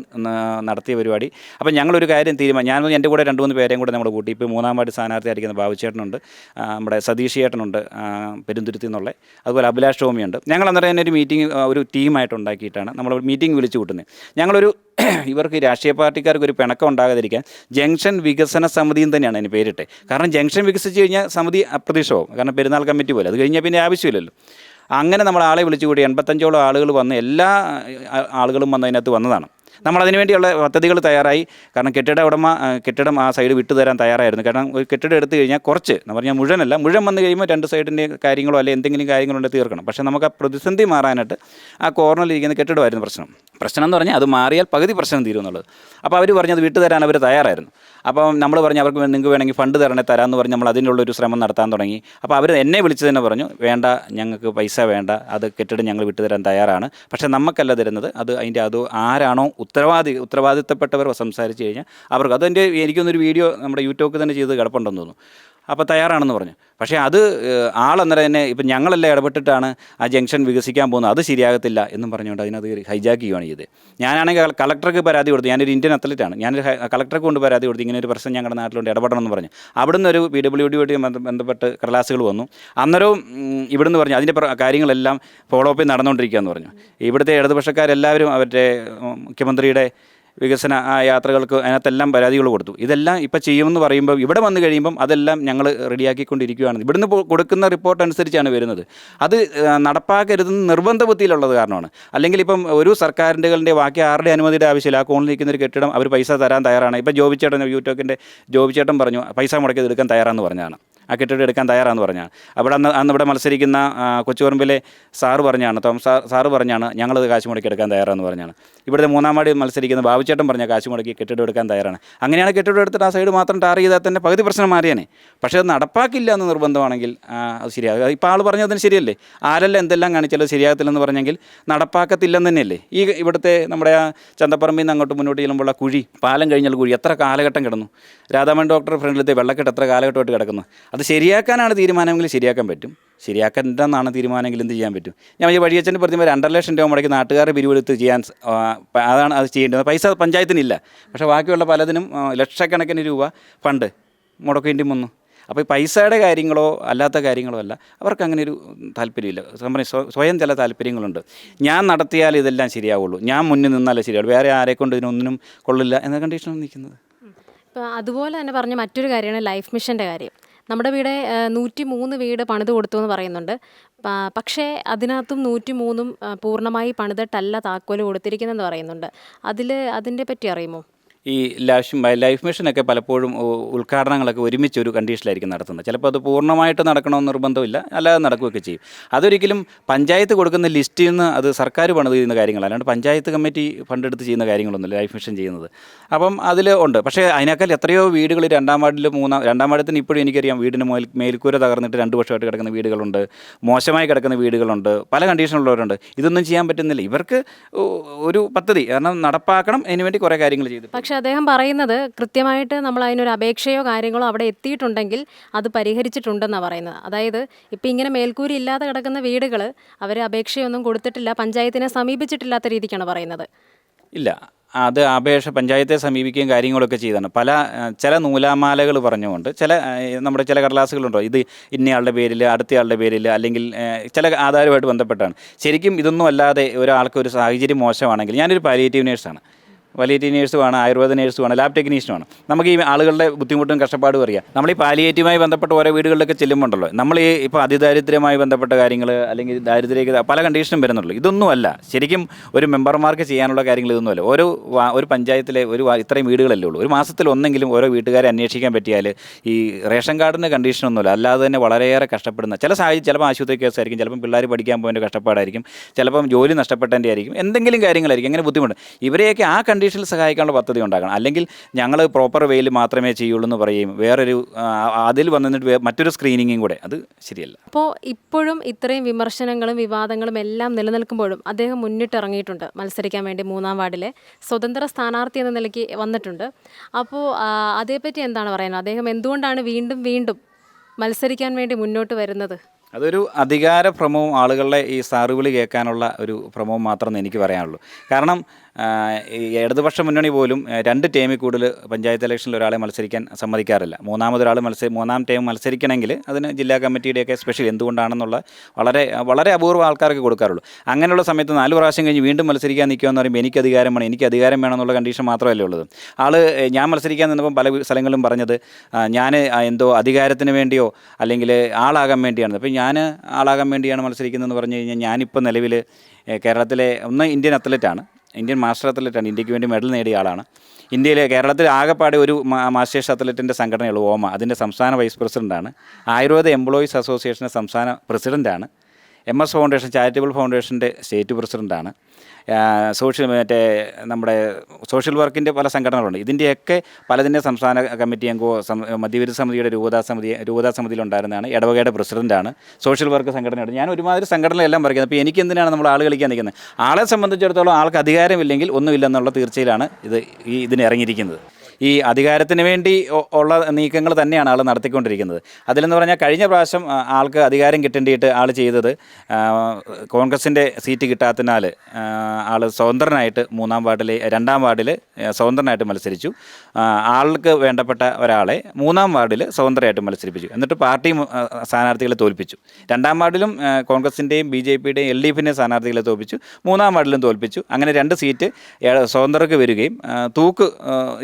നടത്തിയ പരിപാടി. അപ്പോൾ ഞങ്ങളൊരു കാര്യം തീരുമാനം ഞാൻ എന്റെ കൂടെ രണ്ട് മൂന്ന് പേരെയും കൂടെ നമ്മൾ കൂട്ടി. ഇപ്പോൾ മൂന്നാം വാർഡ് സ്ഥാനാർത്ഥിയായിരിക്കുന്ന ബാബുചേട്ടനുണ്ട് നമ്മുടെ സതീഷ് ചേട്ടനുണ്ട് പെരുന്തുരുത്തി എന്നുള്ള. അതുപോലെ അഭിലാഷ് ടോമിയുണ്ട്. ഞങ്ങൾ അന്നേരം തന്നെ ഒരു മീറ്റിംഗ് ഒരു ടീമായിട്ട് ഉണ്ടാക്കിയിട്ടാണ് നമ്മൾ മീറ്റിംഗ് വിളിച്ചു കൂട്ടുന്നത്. ഞങ്ങളൊരു ഇവർക്ക് രാഷ്ട്രീയ പാർട്ടിക്കാർക്ക് ഒരു പിണക്കം ഉണ്ടാകാതിരിക്കാൻ ജംഗ്ഷൻ വികസന സമിതിയും തന്നെയാണ് അതിന് പേരിട്ടെ കാരണം ജംഗ്ഷൻ വികസിച്ച് കഴിഞ്ഞാൽ സമിതി അപ്രതീക്ഷമാവും കാരണം പെരുന്നാൾ കമ്മിറ്റി പോലെ. അത് കഴിഞ്ഞാൽ പിന്നെ ആവശ്യമില്ലല്ലോ. അങ്ങനെ നമ്മൾ ആളെ വിളിച്ചു കൂടി എൺപത്തഞ്ചോളം ആളുകൾ വന്ന് എല്ലാ ആളുകളും വന്ന് അതിനകത്ത് വന്നതാണ്. നമ്മൾ അതിനു വേണ്ടിയുള്ള പദ്ധതികൾ തയ്യാറായി. കാരണം കെട്ടിട ഉടമ കെട്ടിടം ആ സൈഡ് വിട്ടുതരാൻ തയ്യാറായിരുന്നു. കാരണം ഒരു കെട്ടിടം എടുത്തു കഴിഞ്ഞാൽ കുറച്ച് എന്ന് പറഞ്ഞാൽ മുഴുവനല്ല. മുഴുവൻ വന്നു കഴിയുമ്പോൾ രണ്ട് സൈഡിന്റെ കാര്യങ്ങളോ അല്ലെങ്കിൽ എന്തെങ്കിലും കാര്യങ്ങളുണ്ട് തീർക്കണം. പക്ഷേ നമുക്ക് ആ പ്രതിസന്ധി മാറാനായിട്ട് ആ കോർണറിൽ ഇരിക്കുന്ന കെട്ടിടമായിരുന്നു പ്രശ്നം. പ്രശ്നം എന്ന് പറഞ്ഞാൽ അത് മാറിയാൽ പകുതി പ്രശ്നം തീരും എന്നുള്ളത്. അപ്പോൾ അവർ പറഞ്ഞത് വിട്ടു തരാൻ അവർ തയ്യാറായിരുന്നു. അപ്പം നമ്മൾ പറഞ്ഞു അവർക്ക് നിങ്ങൾക്ക് വേണമെങ്കിൽ ഫണ്ട് തരണേ തരാമെന്ന് പറഞ്ഞ് നമ്മൾ അതിനുള്ള ഒരു ശ്രമം നടത്താൻ തുടങ്ങി. അപ്പോൾ അവർ എന്നെ വിളിച്ച് തന്നെ പറഞ്ഞു വേണ്ട ഞങ്ങൾക്ക് പൈസ വേണ്ട അത് കെട്ടിടം ഞങ്ങൾ വിട്ടുതരാൻ തയ്യാറാണ്. പക്ഷേ നമുക്കല്ല തരുന്നത് അത് അതിന്റെ അത് ആരാണോ ഉത്തരവാദി ഉത്തരവാദിത്തപ്പെട്ടവർ സംസാരിച്ച് കഴിഞ്ഞാൽ അവർക്ക് അതെന്റെ എനിക്കൊന്നൊരു വീഡിയോ നമ്മുടെ യൂട്യൂബിൽ തന്നെ ചെയ്ത് കിടപ്പുണ്ടെന്ന് തോന്നുന്നു. അപ്പോൾ തയ്യാറാണെന്ന് പറഞ്ഞു. പക്ഷേ അത് ആളെന്നേരം തന്നെ ഇപ്പം ഞങ്ങളെല്ലാം ഇടപെട്ടിട്ടാണ് ആ ജംഗ്ഷൻ വികസിക്കാൻ പോകുന്നത്. അത് ശരിയാകത്തില്ല എന്നും പറഞ്ഞുകൊണ്ട് അതിനത് ഹൈജാക്ക് ചെയ്യുകയാണ് ചെയ്തത്. ഞാനാണെങ്കിൽ കളക്ടർക്ക് പരാതി കൊടുത്തു. ഞാനൊരു ഇന്ത്യൻ അത്ലറ്റാണ് ഞാനൊരു കളക്ടർക്ക് കൊണ്ട് പരാതി കൊടുത്തു. ഇങ്ങനെ ഒരു പ്രശ്നം ഞങ്ങളുടെ നാട്ടിലുണ്ട്. ഇടപെടണം എന്ന് പറഞ്ഞു. അവിടുന്ന് ഒരു പി ഡബ്ല്യു ഡി ബന്ധ- ബന്ധപ്പെട്ട് കടലാസുകൾ വന്നു. അന്നേരവും ഇവിടുന്ന് പറഞ്ഞു അതിന്റെ കാര്യങ്ങളെല്ലാം ഫോളോ അപ്പ് നടന്നുകൊണ്ടിരിക്കുകയെന്ന് പറഞ്ഞു. ഇവിടുത്തെ ഇടതുപക്ഷക്കാരെല്ലാവരും അവരുടെ മുഖ്യമന്ത്രിയുടെ വികസന ആ യാത്രകൾക്ക് അതിനകത്തെല്ലാം പരാതികൾ കൊടുത്തു. ഇതെല്ലാം ഇപ്പം ചെയ്യുമെന്ന് പറയുമ്പോൾ ഇവിടെ വന്നു കഴിയുമ്പം അതെല്ലാം ഞങ്ങൾ റെഡിയാക്കിക്കൊണ്ടിരിക്കുകയാണ്. ഇവിടുന്ന് കൊടുക്കുന്ന റിപ്പോർട്ട് അനുസരിച്ചാണ് വരുന്നത്. അത് നടപ്പാക്കരുതെന്ന് നിർബന്ധ ബുദ്ധിയിലുള്ളത് കാരണമാണ്. അല്ലെങ്കിൽ ഇപ്പം ഒരു സർക്കാരിന്റെ ബാക്കി ആരുടെ അനുമതിയുടെ ആവശ്യമില്ല. ആ കോണിൽ നിൽക്കുന്ന ഒരു കെട്ടിടം അവർ പൈസ തരാൻ തയ്യാറാണ്. ഇപ്പം ജോബ് ചേട്ടൻ യൂട്യൂബിന്റെ ജോബ് ചേട്ടൻ പറഞ്ഞു പൈസ മുടക്കിയത് എടുക്കാൻ തയ്യാറാന്ന് പറഞ്ഞാണ്. ആ കെട്ടിടം എടുക്കാൻ തയ്യാറാന്ന് പറഞ്ഞാണ്. അവിടെ അന്ന് അന്ന് ഇവിടെ മത്സരിക്കുന്ന കൊച്ചുപറമ്പിലെ സാറ് പറഞ്ഞാണ് തോമസ് സാർ സാറ് പറഞ്ഞാണ് ഞങ്ങളത് കാശ് മുടക്കി എടുക്കാൻ തയ്യാറാന്ന് പറഞ്ഞാണ്. ഇവിടുത്തെ മൂന്നാം വാർഡിൽ മത്സരിക്കുന്ന ബാബുച്ചേട്ടൻ പറഞ്ഞ കാശ് മുടക്കി കെട്ടിടം എടുക്കാൻ തയ്യാറാണ്. അങ്ങനെയാണ് കെട്ടിടം എടുത്തിട്ട് ആ സൈഡ് മാത്രം ടാർ ചെയ്താൽ തന്നെ പകുതി പ്രശ്നം മാറിയാനെ. പക്ഷേ അത് നടപ്പാക്കില്ല എന്ന് നിർബന്ധമാണെങ്കിൽ അത് ശരിയാകും. ഇപ്പോൾ ആൾ പറഞ്ഞതിന് ശരിയല്ലേ? ആരെല്ലാം എന്തെല്ലാം കാണിച്ചാലും ശരിയാകത്തില്ലെന്ന് പറഞ്ഞെങ്കിൽ നടപ്പാക്കത്തില്ലെന്ന് തന്നെയല്ലേ ഈ ഇവിടുത്തെ നമ്മുടെ ആ ചന്തപ്പറമ്പിൽ നിന്ന് അങ്ങോട്ട് മുന്നോട്ട് ചെല്ലുമ്പോൾ കുഴി പാലം കഴിഞ്ഞാൽ കുഴി എത്ര കാലഘട്ടം കിടന്നു? രാധാമൻ ഡോക്ടർ ഫ്രണ്ടിലത്തെ വെള്ളക്കെട്ട് എത്ര കാലഘട്ടമായിട്ട് കിടക്കുന്നു? അത് ശരിയാക്കാനാണ് തീരുമാനമെങ്കിൽ ശരിയാക്കാൻ പറ്റും. ശരിയാക്കണ്ടെന്നാണ് തീരുമാനമെങ്കിൽ എന്ത് ചെയ്യാൻ പറ്റും? ഞാൻ ഈ വഴിയച്ഛന്റെ പ്രതിമ രണ്ടര ലക്ഷം രൂപ മുടക്കി നാട്ടുകാരെ പിരിവെടുത്ത് ചെയ്യാൻ അതാണ് അത് ചെയ്യേണ്ടത്. പൈസ പഞ്ചായത്തിനില്ല. പക്ഷേ ബാക്കിയുള്ള പലതിനും ലക്ഷക്കണക്കിന് രൂപ ഫണ്ട് മുടക്കേണ്ടി വന്നു. അപ്പോൾ ഈ പൈസയുടെ കാര്യങ്ങളോ അല്ലാത്ത കാര്യങ്ങളോ അല്ല അവർക്ക് അങ്ങനെ ഒരു താല്പര്യമില്ല. നമ്മുടെ സ്വയം ചില താല്പര്യങ്ങളുണ്ട്. ഞാൻ നടത്തിയാൽ ഇതെല്ലാം ശരിയാവുള്ളൂ. ഞാൻ മുന്നിൽ നിന്നാലേ ശരിയാവുള്ളൂ. വേറെ ആരെ കൊണ്ട് ഇതിനൊന്നിനും കൊള്ളില്ല എന്ന കണ്ടീഷനാണ് നിൽക്കുന്നത്. അതുപോലെ തന്നെ പറഞ്ഞ മറ്റൊരു കാര്യമാണ് ലൈഫ് മിഷന്റെ കാര്യം. നമ്മുടെ വീടെ നൂറ്റി മൂന്ന് വീട് പണിത് കൊടുത്തു എന്ന് പറയുന്നുണ്ട് പക്ഷേ അതിനകത്തും നൂറ്റി മൂന്നും പൂർണമായി പണിതിട്ടല്ല താക്കോൽ കൊടുത്തിരിക്കുന്നതെന്ന് പറയുന്നുണ്ട്. അതിൽ അതിന്റെ പറ്റി അറിയുമോ? ഈ ലൈഫ് ലൈഫ് മിഷനൊക്കെ പലപ്പോഴും ഉദ്ഘാടനങ്ങളൊക്കെ ഒരുമിച്ച് ഒരു കണ്ടീഷനിലായിരിക്കും നടത്തുന്നത്. ചിലപ്പോൾ അത് പൂർണമായിട്ട് നടക്കണമെന്ന് നിർബന്ധമില്ല അല്ലാതെ നടക്കുകയൊക്കെ ചെയ്യും. അതൊരിക്കലും പഞ്ചായത്ത് കൊടുക്കുന്ന ലിസ്റ്റിൽ നിന്ന് അത് സർക്കാർ പണിത് ചെയ്യുന്ന കാര്യങ്ങൾ അല്ലാണ്ട് പഞ്ചായത്ത് കമ്മിറ്റി ഫണ്ട് എടുത്ത് ചെയ്യുന്ന കാര്യങ്ങളൊന്നുമില്ല ലൈഫ് മിഷൻ ചെയ്യുന്നത്. അപ്പം അതിൽ ഉണ്ട്. പക്ഷേ അതിനേക്കാൾ എത്രയോ വീടുകൾ രണ്ടാം വാർഡിൽ മൂന്നാം രണ്ടാം വാർഡത്തിന് ഇപ്പോഴും എനിക്കറിയാം വീടിന് മേൽ മേൽക്കൂര തകർന്നിട്ട് രണ്ട് വർഷമായിട്ട് കിടക്കുന്ന വീടുകളുണ്ട്. മോശമായി കിടക്കുന്ന വീടുകളുണ്ട്. പല കണ്ടീഷനുള്ളവരുണ്ട് ഇതൊന്നും ചെയ്യാൻ പറ്റുന്നില്ല. ഇവർക്ക് ഒരു പദ്ധതി. കാരണം നടപ്പാക്കണം അതിനുവേണ്ടി കുറേ കാര്യങ്ങൾ ചെയ്തു പക്ഷെ അദ്ദേഹം പറയുന്നത് കൃത്യമായിട്ട് നമ്മൾ അതിനൊരു അപേക്ഷയോ കാര്യങ്ങളോ അവിടെ എത്തിയിട്ടുണ്ടെങ്കിൽ അത് പരിഹരിച്ചിട്ടുണ്ടെന്നാണ് പറയുന്നത്. അതായത് ഇപ്പം ഇങ്ങനെ മേൽക്കൂരി ഇല്ലാതെ കിടക്കുന്ന വീടുകൾ അവർ അപേക്ഷയൊന്നും കൊടുത്തിട്ടില്ല പഞ്ചായത്തിനെ സമീപിച്ചിട്ടില്ലാത്ത രീതിക്കാണ് പറയുന്നത്. ഇല്ല. അത് അപേക്ഷ പഞ്ചായത്തെ സമീപിക്കുകയും കാര്യങ്ങളൊക്കെ ചെയ്താണ്. പല ചില നൂലാമാലകൾ പറഞ്ഞുകൊണ്ട് ചില നമ്മുടെ ചില കടലാസുകളുണ്ടോ? ഇത് ഇന്നയാളുടെ പേരിൽ അടുത്തയാളുടെ പേരിൽ അല്ലെങ്കിൽ ചില ആധാരമായിട്ട് ബന്ധപ്പെട്ടാണ്. ശരിക്കും ഇതൊന്നും അല്ലാതെ ഒരാൾക്ക് ഒരു സാഹചര്യം മോശമാണെങ്കിൽ ഞാനൊരു പാലിയേറ്റീവ് നേഴ്സാണ് പാലിയേറ്റീവ് നേഴ്സുമാണ് ആയുർവേദ നേഴ്സുമാണ് ലാബ് ടെക്നീഷ്യൻ ടെക്നീഷ്യനുമാണ് നമുക്ക് ഈ ആളുകളുടെ ബുദ്ധിമുട്ടും കഷ്ടപ്പാടും അറിയാം. നമ്മൾ ഈ പാലിയേറ്റീവുമായി ബന്ധപ്പെട്ട ഓരോ വീടുകളിലൊക്കെ ചെല്ലുമ്പോണ്ടല്ലോ നമ്മൾ ഈ ഇപ്പോൾ അതിദാരിദ്ര്യമായി ബന്ധപ്പെട്ട കാര്യങ്ങൾ അല്ലെങ്കിൽ ദാരിദ്ര്യ പല കണ്ടീഷനും വരുന്നുള്ളൂ ഇതൊന്നുമല്ല ശരിക്കും ഒരു മെമ്പർമാർക്ക് ചെയ്യാനുള്ള കാര്യങ്ങൾ ഇതൊന്നുമല്ല ഒരു ഒരു പഞ്ചായത്തിലെ ഒരു ഇത്രയും വീടുകളല്ലേ ഉള്ളൂ. ഒരു മാസത്തിൽ ഒന്നെങ്കിലും ഓരോ വീട്ടുകാരെ അന്വേഷിക്കാൻ പറ്റിയാൽ ഈ റേഷൻ കാർഡിന്റെ കണ്ടീഷനൊന്നുമില്ല അല്ലാതെ തന്നെ വളരെയേറെ കഷ്ടപ്പെടുന്ന ചില സാഹചര്യം ചിലപ്പോൾ ആശുപത്രി കേസായിരിക്കും ചിലപ്പം പിള്ളേർ പഠിക്കാൻ പോകേണ്ട കഷ്ടപ്പാടായിരിക്കും ചിലപ്പം ജോലി നഷ്ടപ്പെട്ടതിന്റെ ആയിരിക്കും എന്തെങ്കിലും കാര്യങ്ങളായിരിക്കും. അങ്ങനെ ബുദ്ധിമുട്ട്. ഇവരെയൊക്കെ ആ കണ്ടീഷനിൽ സഹായിക്കാനുള്ള പദ്ധതി ഉണ്ടാക്കണം. അല്ലെങ്കിൽ ഞങ്ങൾ പ്രോപ്പർ വേയിൽ മാത്രമേ ചെയ്യുള്ളൂ എന്ന് പറയും. വേറൊരു അതിൽ വന്നിട്ട് മറ്റൊരു സ്ക്രീനിങ്ങും കൂടെ. അത് ശരിയല്ല. അപ്പോൾ ഇപ്പോഴും ഇത്രയും വിമർശനങ്ങളും വിവാദങ്ങളും എല്ലാം നിലനിൽക്കുമ്പോഴും അദ്ദേഹം മുന്നിട്ടിറങ്ങിയിട്ടുണ്ട് മത്സരിക്കാൻ വേണ്ടി മൂന്നാം വാർഡിലെ സ്വതന്ത്ര സ്ഥാനാർത്ഥി എന്ന നിലയ്ക്ക് വന്നിട്ടുണ്ട്. അപ്പോൾ അതേപ്പറ്റി എന്താണ് പറയുന്നത്? അദ്ദേഹം എന്തുകൊണ്ടാണ് വീണ്ടും വീണ്ടും മത്സരിക്കാൻ വേണ്ടി മുന്നോട്ട് വരുന്നത്? അതൊരു അധികാര ഭ്രമവും ആളുകളുടെ ഈ സാറുവിളി കേൾക്കാനുള്ള ഒരു ഭ്രമവും മാത്രമേ എനിക്ക് പറയാനുള്ളൂ. കാരണം ഇടതുപക്ഷ മുന്നണി പോലും രണ്ട് ടേമിൽ കൂടുതൽ പഞ്ചായത്ത് ഇലക്ഷനിൽ ഒരാളെ മത്സരിക്കാൻ സമ്മതിക്കാറില്ല. മൂന്നാമതൊരാൾ മത്സരി മൂന്നാം ടൈം മത്സരിക്കണമെങ്കിൽ അതിന് ജില്ലാ കമ്മിറ്റിയുടെയൊക്കെ സ്പെഷ്യൽ എന്തുകൊണ്ടാണെന്നുള്ള വളരെ വളരെ അപൂർവ ആൾക്കാർക്ക് കൊടുക്കാറുള്ളൂ. അങ്ങനെയുള്ള സമയത്ത് നാല് പ്രാവശ്യം കഴിഞ്ഞ് വീണ്ടും മത്സരിക്കാൻ നിൽക്കുമെന്ന് പറയുമ്പോൾ എനിക്ക് അധികാരം വേണം എനിക്ക് അധികാരം വേണം എന്നുള്ള കണ്ടീഷൻ മാത്രമല്ലേ ഉള്ളത്. ആൾ ഞാൻ മത്സരിക്കാൻ നിന്നപ്പം പല സ്ഥലങ്ങളും പറഞ്ഞത് ഞാൻ എന്തോ അധികാരത്തിന് വേണ്ടിയോ അല്ലെങ്കിൽ ആളാകാൻ വേണ്ടിയാണ്. അപ്പോൾ ഞാൻ ആളാകാൻ വേണ്ടിയാണ് മത്സരിക്കുന്നതെന്ന് പറഞ്ഞു കഴിഞ്ഞാൽ ഞാനിപ്പോൾ നിലവിൽ കേരളത്തിലെ ഒന്ന് ഇന്ത്യൻ അത്ലറ്റാണ് ഇന്ത്യൻ മാസ്റ്റർ അത്ലറ്റാണ് ഇന്ത്യയ്ക്ക് വേണ്ടി മെഡൽ നേടിയ ആളാണ്. ഇന്ത്യയിലെ കേരളത്തിൽ ആകെപ്പാടെ ഒരു മാസ്റ്റേഴ്സ് അത്ലറ്റിന്റെ സംഘടനയുള്ളൂ ഓമ. അതിന്റെ സംസ്ഥാന വൈസ് പ്രസിഡന്റാണ് ആയുർവേദ എംപ്ലോയീസ് അസോസിയേഷന്റെ സംസ്ഥാന പ്രസിഡന്റാണ് എം എസ് ഫൗണ്ടേഷൻ ചാരിറ്റബിൾ ഫൗണ്ടേഷന്റെ സ്റ്റേറ്റ് പ്രസിഡന്റാണ്. സോഷ്യൽ മറ്റേ നമ്മുടെ സോഷ്യൽ വർക്കിന്റെ പല സംഘടനകളുണ്ട്. ഇതിന്റെയൊക്കെ പലതിന്റെ സംസ്ഥാന കമ്മിറ്റി അംഗവും മധ്യവിരുദ്ധ സമിതിയുടെ രൂപതാ സമിതി രൂപതാ സമിതിയിലുണ്ടായിരുന്നതാണ്. ഇടവകയുടെ പ്രസിഡന്റാണ്. സോഷ്യൽ വർക്ക് സംഘടനയുണ്ട്. ഞാൻ ഒരുമാതിരി സംഘടനയെല്ലാം പറയുന്നത്. അപ്പോൾ എനിക്ക് എന്തിനാണ് നമ്മൾ ആൾ കളിക്കാൻ നിൽക്കുന്നത്? ആളെ സംബന്ധിച്ചിടത്തോളം ആൾക്ക് അധികാരമില്ലെങ്കിൽ ഒന്നുമില്ലെന്നുള്ള തീർച്ചയിലാണ് ഇത് ഈ ഇതിന് ഇറങ്ങിയിരിക്കുന്നത്. ഈ അധികാരത്തിന് വേണ്ടി ഉള്ള നീക്കങ്ങൾ തന്നെയാണ് ആൾ നടത്തിക്കൊണ്ടിരിക്കുന്നത്. അതിലെന്ന് പറഞ്ഞാൽ കഴിഞ്ഞ പ്രാവശ്യം ആൾക്ക് അധികാരം കിട്ടേണ്ടിയിട്ട് ആൾ ചെയ്തത് കോൺഗ്രസിന്റെ സീറ്റ് കിട്ടാത്തതിനാൽ ആൾ സ്വതന്ത്രനായിട്ട് മൂന്നാം വാർഡിൽ രണ്ടാം വാർഡിൽ സ്വതന്ത്രനായിട്ട് മത്സരിച്ചു. ആൾക്ക് വേണ്ടപ്പെട്ട ഒരാളെ മൂന്നാം വാർഡിൽ സ്വതന്ത്രമായിട്ട് മത്സരിപ്പിച്ചു. എന്നിട്ട് പാർട്ടി സ്ഥാനാർത്ഥികളെ തോൽപ്പിച്ചു. രണ്ടാം വാർഡിലും കോൺഗ്രസിന്റെയും ബി ജെ പിയുടെയും എൽ ഡി സ്ഥാനാർത്ഥികളെ തോൽപ്പിച്ചു. മൂന്നാം വാർഡിലും തോൽപ്പിച്ചു. അങ്ങനെ രണ്ട് സീറ്റ് സ്വതന്ത്രർക്ക് വരികയും തൂക്ക്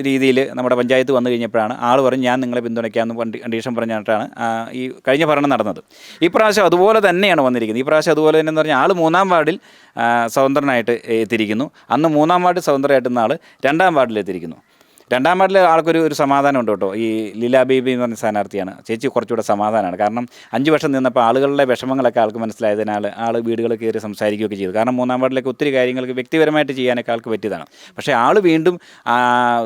രീതിയിൽ നമ്മുടെ പഞ്ചായത്ത് വന്നു കഴിഞ്ഞപ്പോഴാണ് ആൾ പറഞ്ഞ് ഞാൻ നിങ്ങളെ പിന്തുണയ്ക്കാമെന്ന് കണ്ടി- കണ്ടീഷൻ പറഞ്ഞിട്ടാണ് ഈ കഴിഞ്ഞ ഭരണം നടന്നത്. ഈ പ്രാവശ്യം അതുപോലെ തന്നെയാണ് വന്നിരിക്കുന്നത്. ഈ പ്രാവശ്യം അതുപോലെ തന്നെ എന്ന് പറഞ്ഞാൽ ആൾ മൂന്നാം വാർഡിൽ സ്വതന്ത്രനായിട്ട് എത്തിയിരിക്കുന്നു. അന്ന് മൂന്നാം വാർഡിൽ സ്വതന്ത്രമായിട്ടുന്ന ആൾ രണ്ടാം വാർഡിൽ എത്തിയിരിക്കുന്നു. രണ്ടാം വാർഡിൽ ആൾക്കൊരു ഒരു സമാധാനം ഉണ്ട് കേട്ടോ. ഈ ലീല ബേബി എന്ന് പറഞ്ഞ സ്ഥാനാർത്ഥിയാണ്. ചേച്ചി കുറച്ചുകൂടെ സമാധാനമാണ്. കാരണം അഞ്ച് വർഷം നിന്നപ്പോൾ ആളുകളുടെ വിഷമങ്ങളൊക്കെ ആൾക്ക് മനസ്സിലായതിനാൽ ആൾ വീടുകൾ കയറി സംസാരിക്കുകയൊക്കെ ചെയ്തു. കാരണം മൂന്നാം വാർഡിലേക്ക് ഒത്തിരി കാര്യങ്ങൾക്ക് വ്യക്തിപരമായിട്ട് ചെയ്യാനൊക്കെ ആൾക്ക് പറ്റിയതാണ്. പക്ഷേ ആൾ വീണ്ടും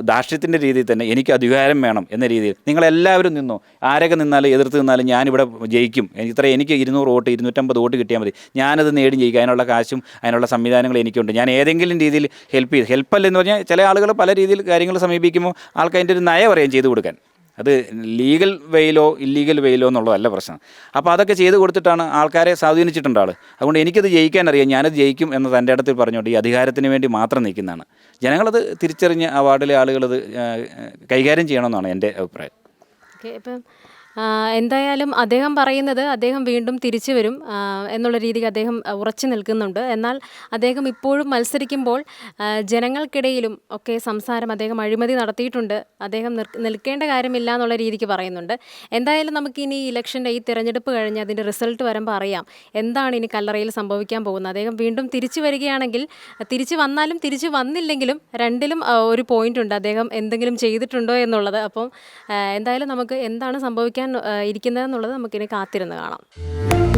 ദാർഷ്ട്യത്തിന്റെ രീതിയിൽ തന്നെ എനിക്ക് അധികാരം വേണം എന്ന രീതിയിൽ നിങ്ങളെല്ലാവരും നിന്നു? ആരൊക്കെ നിന്നാലും എതിർത്ത് നിന്നാലും ഞാനിവിടെ ജയിക്കും. ഇത്ര എനിക്ക് ഇരുന്നൂറ് വോട്ട് ഇരുന്നൂറ്റമ്പത് വോട്ട് കിട്ടിയാൽ മതി. ഞാനത് നേടി ജയിക്കും അതിനുള്ള കാശും അതിനുള്ള സംവിധാനങ്ങളും എനിക്കുണ്ട്. ഞാൻ ഏതെങ്കിലും രീതിയിൽ ഹെൽപ്പ് ചെയ്ത് ഹെൽപ്പല്ലെന്ന് പറഞ്ഞാൽ ചില ആളുകൾ പല രീതിയിൽ കാര്യങ്ങൾ സമീപിക്കുമ്പോൾ ആൾക്കതിന്റെ ഒരു നയം അറിയാം ചെയ്തു കൊടുക്കാൻ. അത് ലീഗൽ വെയിലോ ഇല്ലീഗൽ വെയിലോ എന്നുള്ളതല്ല പ്രശ്നം. അപ്പോൾ അതൊക്കെ ചെയ്ത് കൊടുത്തിട്ടാണ് ആൾക്കാരെ സ്വാധീനിച്ചിട്ടുണ്ട് ആൾ അതുകൊണ്ട് എനിക്കത് ജയിക്കാൻ അറിയാം ഞാനത് ജയിക്കും എന്ന് തന്റെ ഇടത്തിൽ പറഞ്ഞുകൊണ്ട് ഈ അധികാരത്തിന് വേണ്ടി മാത്രം നിൽക്കുന്നതാണ്. ജനങ്ങളത് തിരിച്ചറിഞ്ഞ് ആ വാർഡിലെ ആളുകളത് കൈകാര്യം ചെയ്യണമെന്നാണ് എന്റെ അഭിപ്രായം. ഇപ്പം എന്തായാലും അദ്ദേഹം പറയുന്നത് അദ്ദേഹം വീണ്ടും തിരിച്ചു വരും എന്നുള്ള രീതിക്ക് അദ്ദേഹം ഉറച്ചു നിൽക്കുന്നുണ്ട്. എന്നാൽ അദ്ദേഹം ഇപ്പോഴും മത്സരിക്കുമ്പോൾ ജനങ്ങൾക്കിടയിലും ഒക്കെ സംസാരം അദ്ദേഹം അഴിമതി നടത്തിയിട്ടുണ്ട്. അദ്ദേഹം നിൽക്കേണ്ട കാര്യമില്ല എന്നുള്ള രീതിക്ക് പറയുന്നുണ്ട്. എന്തായാലും നമുക്കിനി ഇലക്ഷന്റെ ഈ തിരഞ്ഞെടുപ്പ് കഴിഞ്ഞ് അതിന്റെ റിസൾട്ട് വരുമ്പോൾ അറിയാം എന്താണ് ഇനി കല്ലറയിൽ സംഭവിക്കാൻ പോകുന്നത്. അദ്ദേഹം വീണ്ടും തിരിച്ചു വരികയാണെങ്കിൽ തിരിച്ചു വന്നാലും തിരിച്ചു വന്നില്ലെങ്കിലും രണ്ടിലും ഒരു പോയിന്റ് ഉണ്ട്. അദ്ദേഹം എന്തെങ്കിലും ചെയ്തിട്ടുണ്ടോ എന്നുള്ളത്. അപ്പം എന്തായാലും നമുക്ക് എന്താണ് സംഭവിക്കാൻ ഇരിക്കുന്നതെന്നുള്ളത് നമുക്കിനി കാത്തിരുന്ന് കാണാം.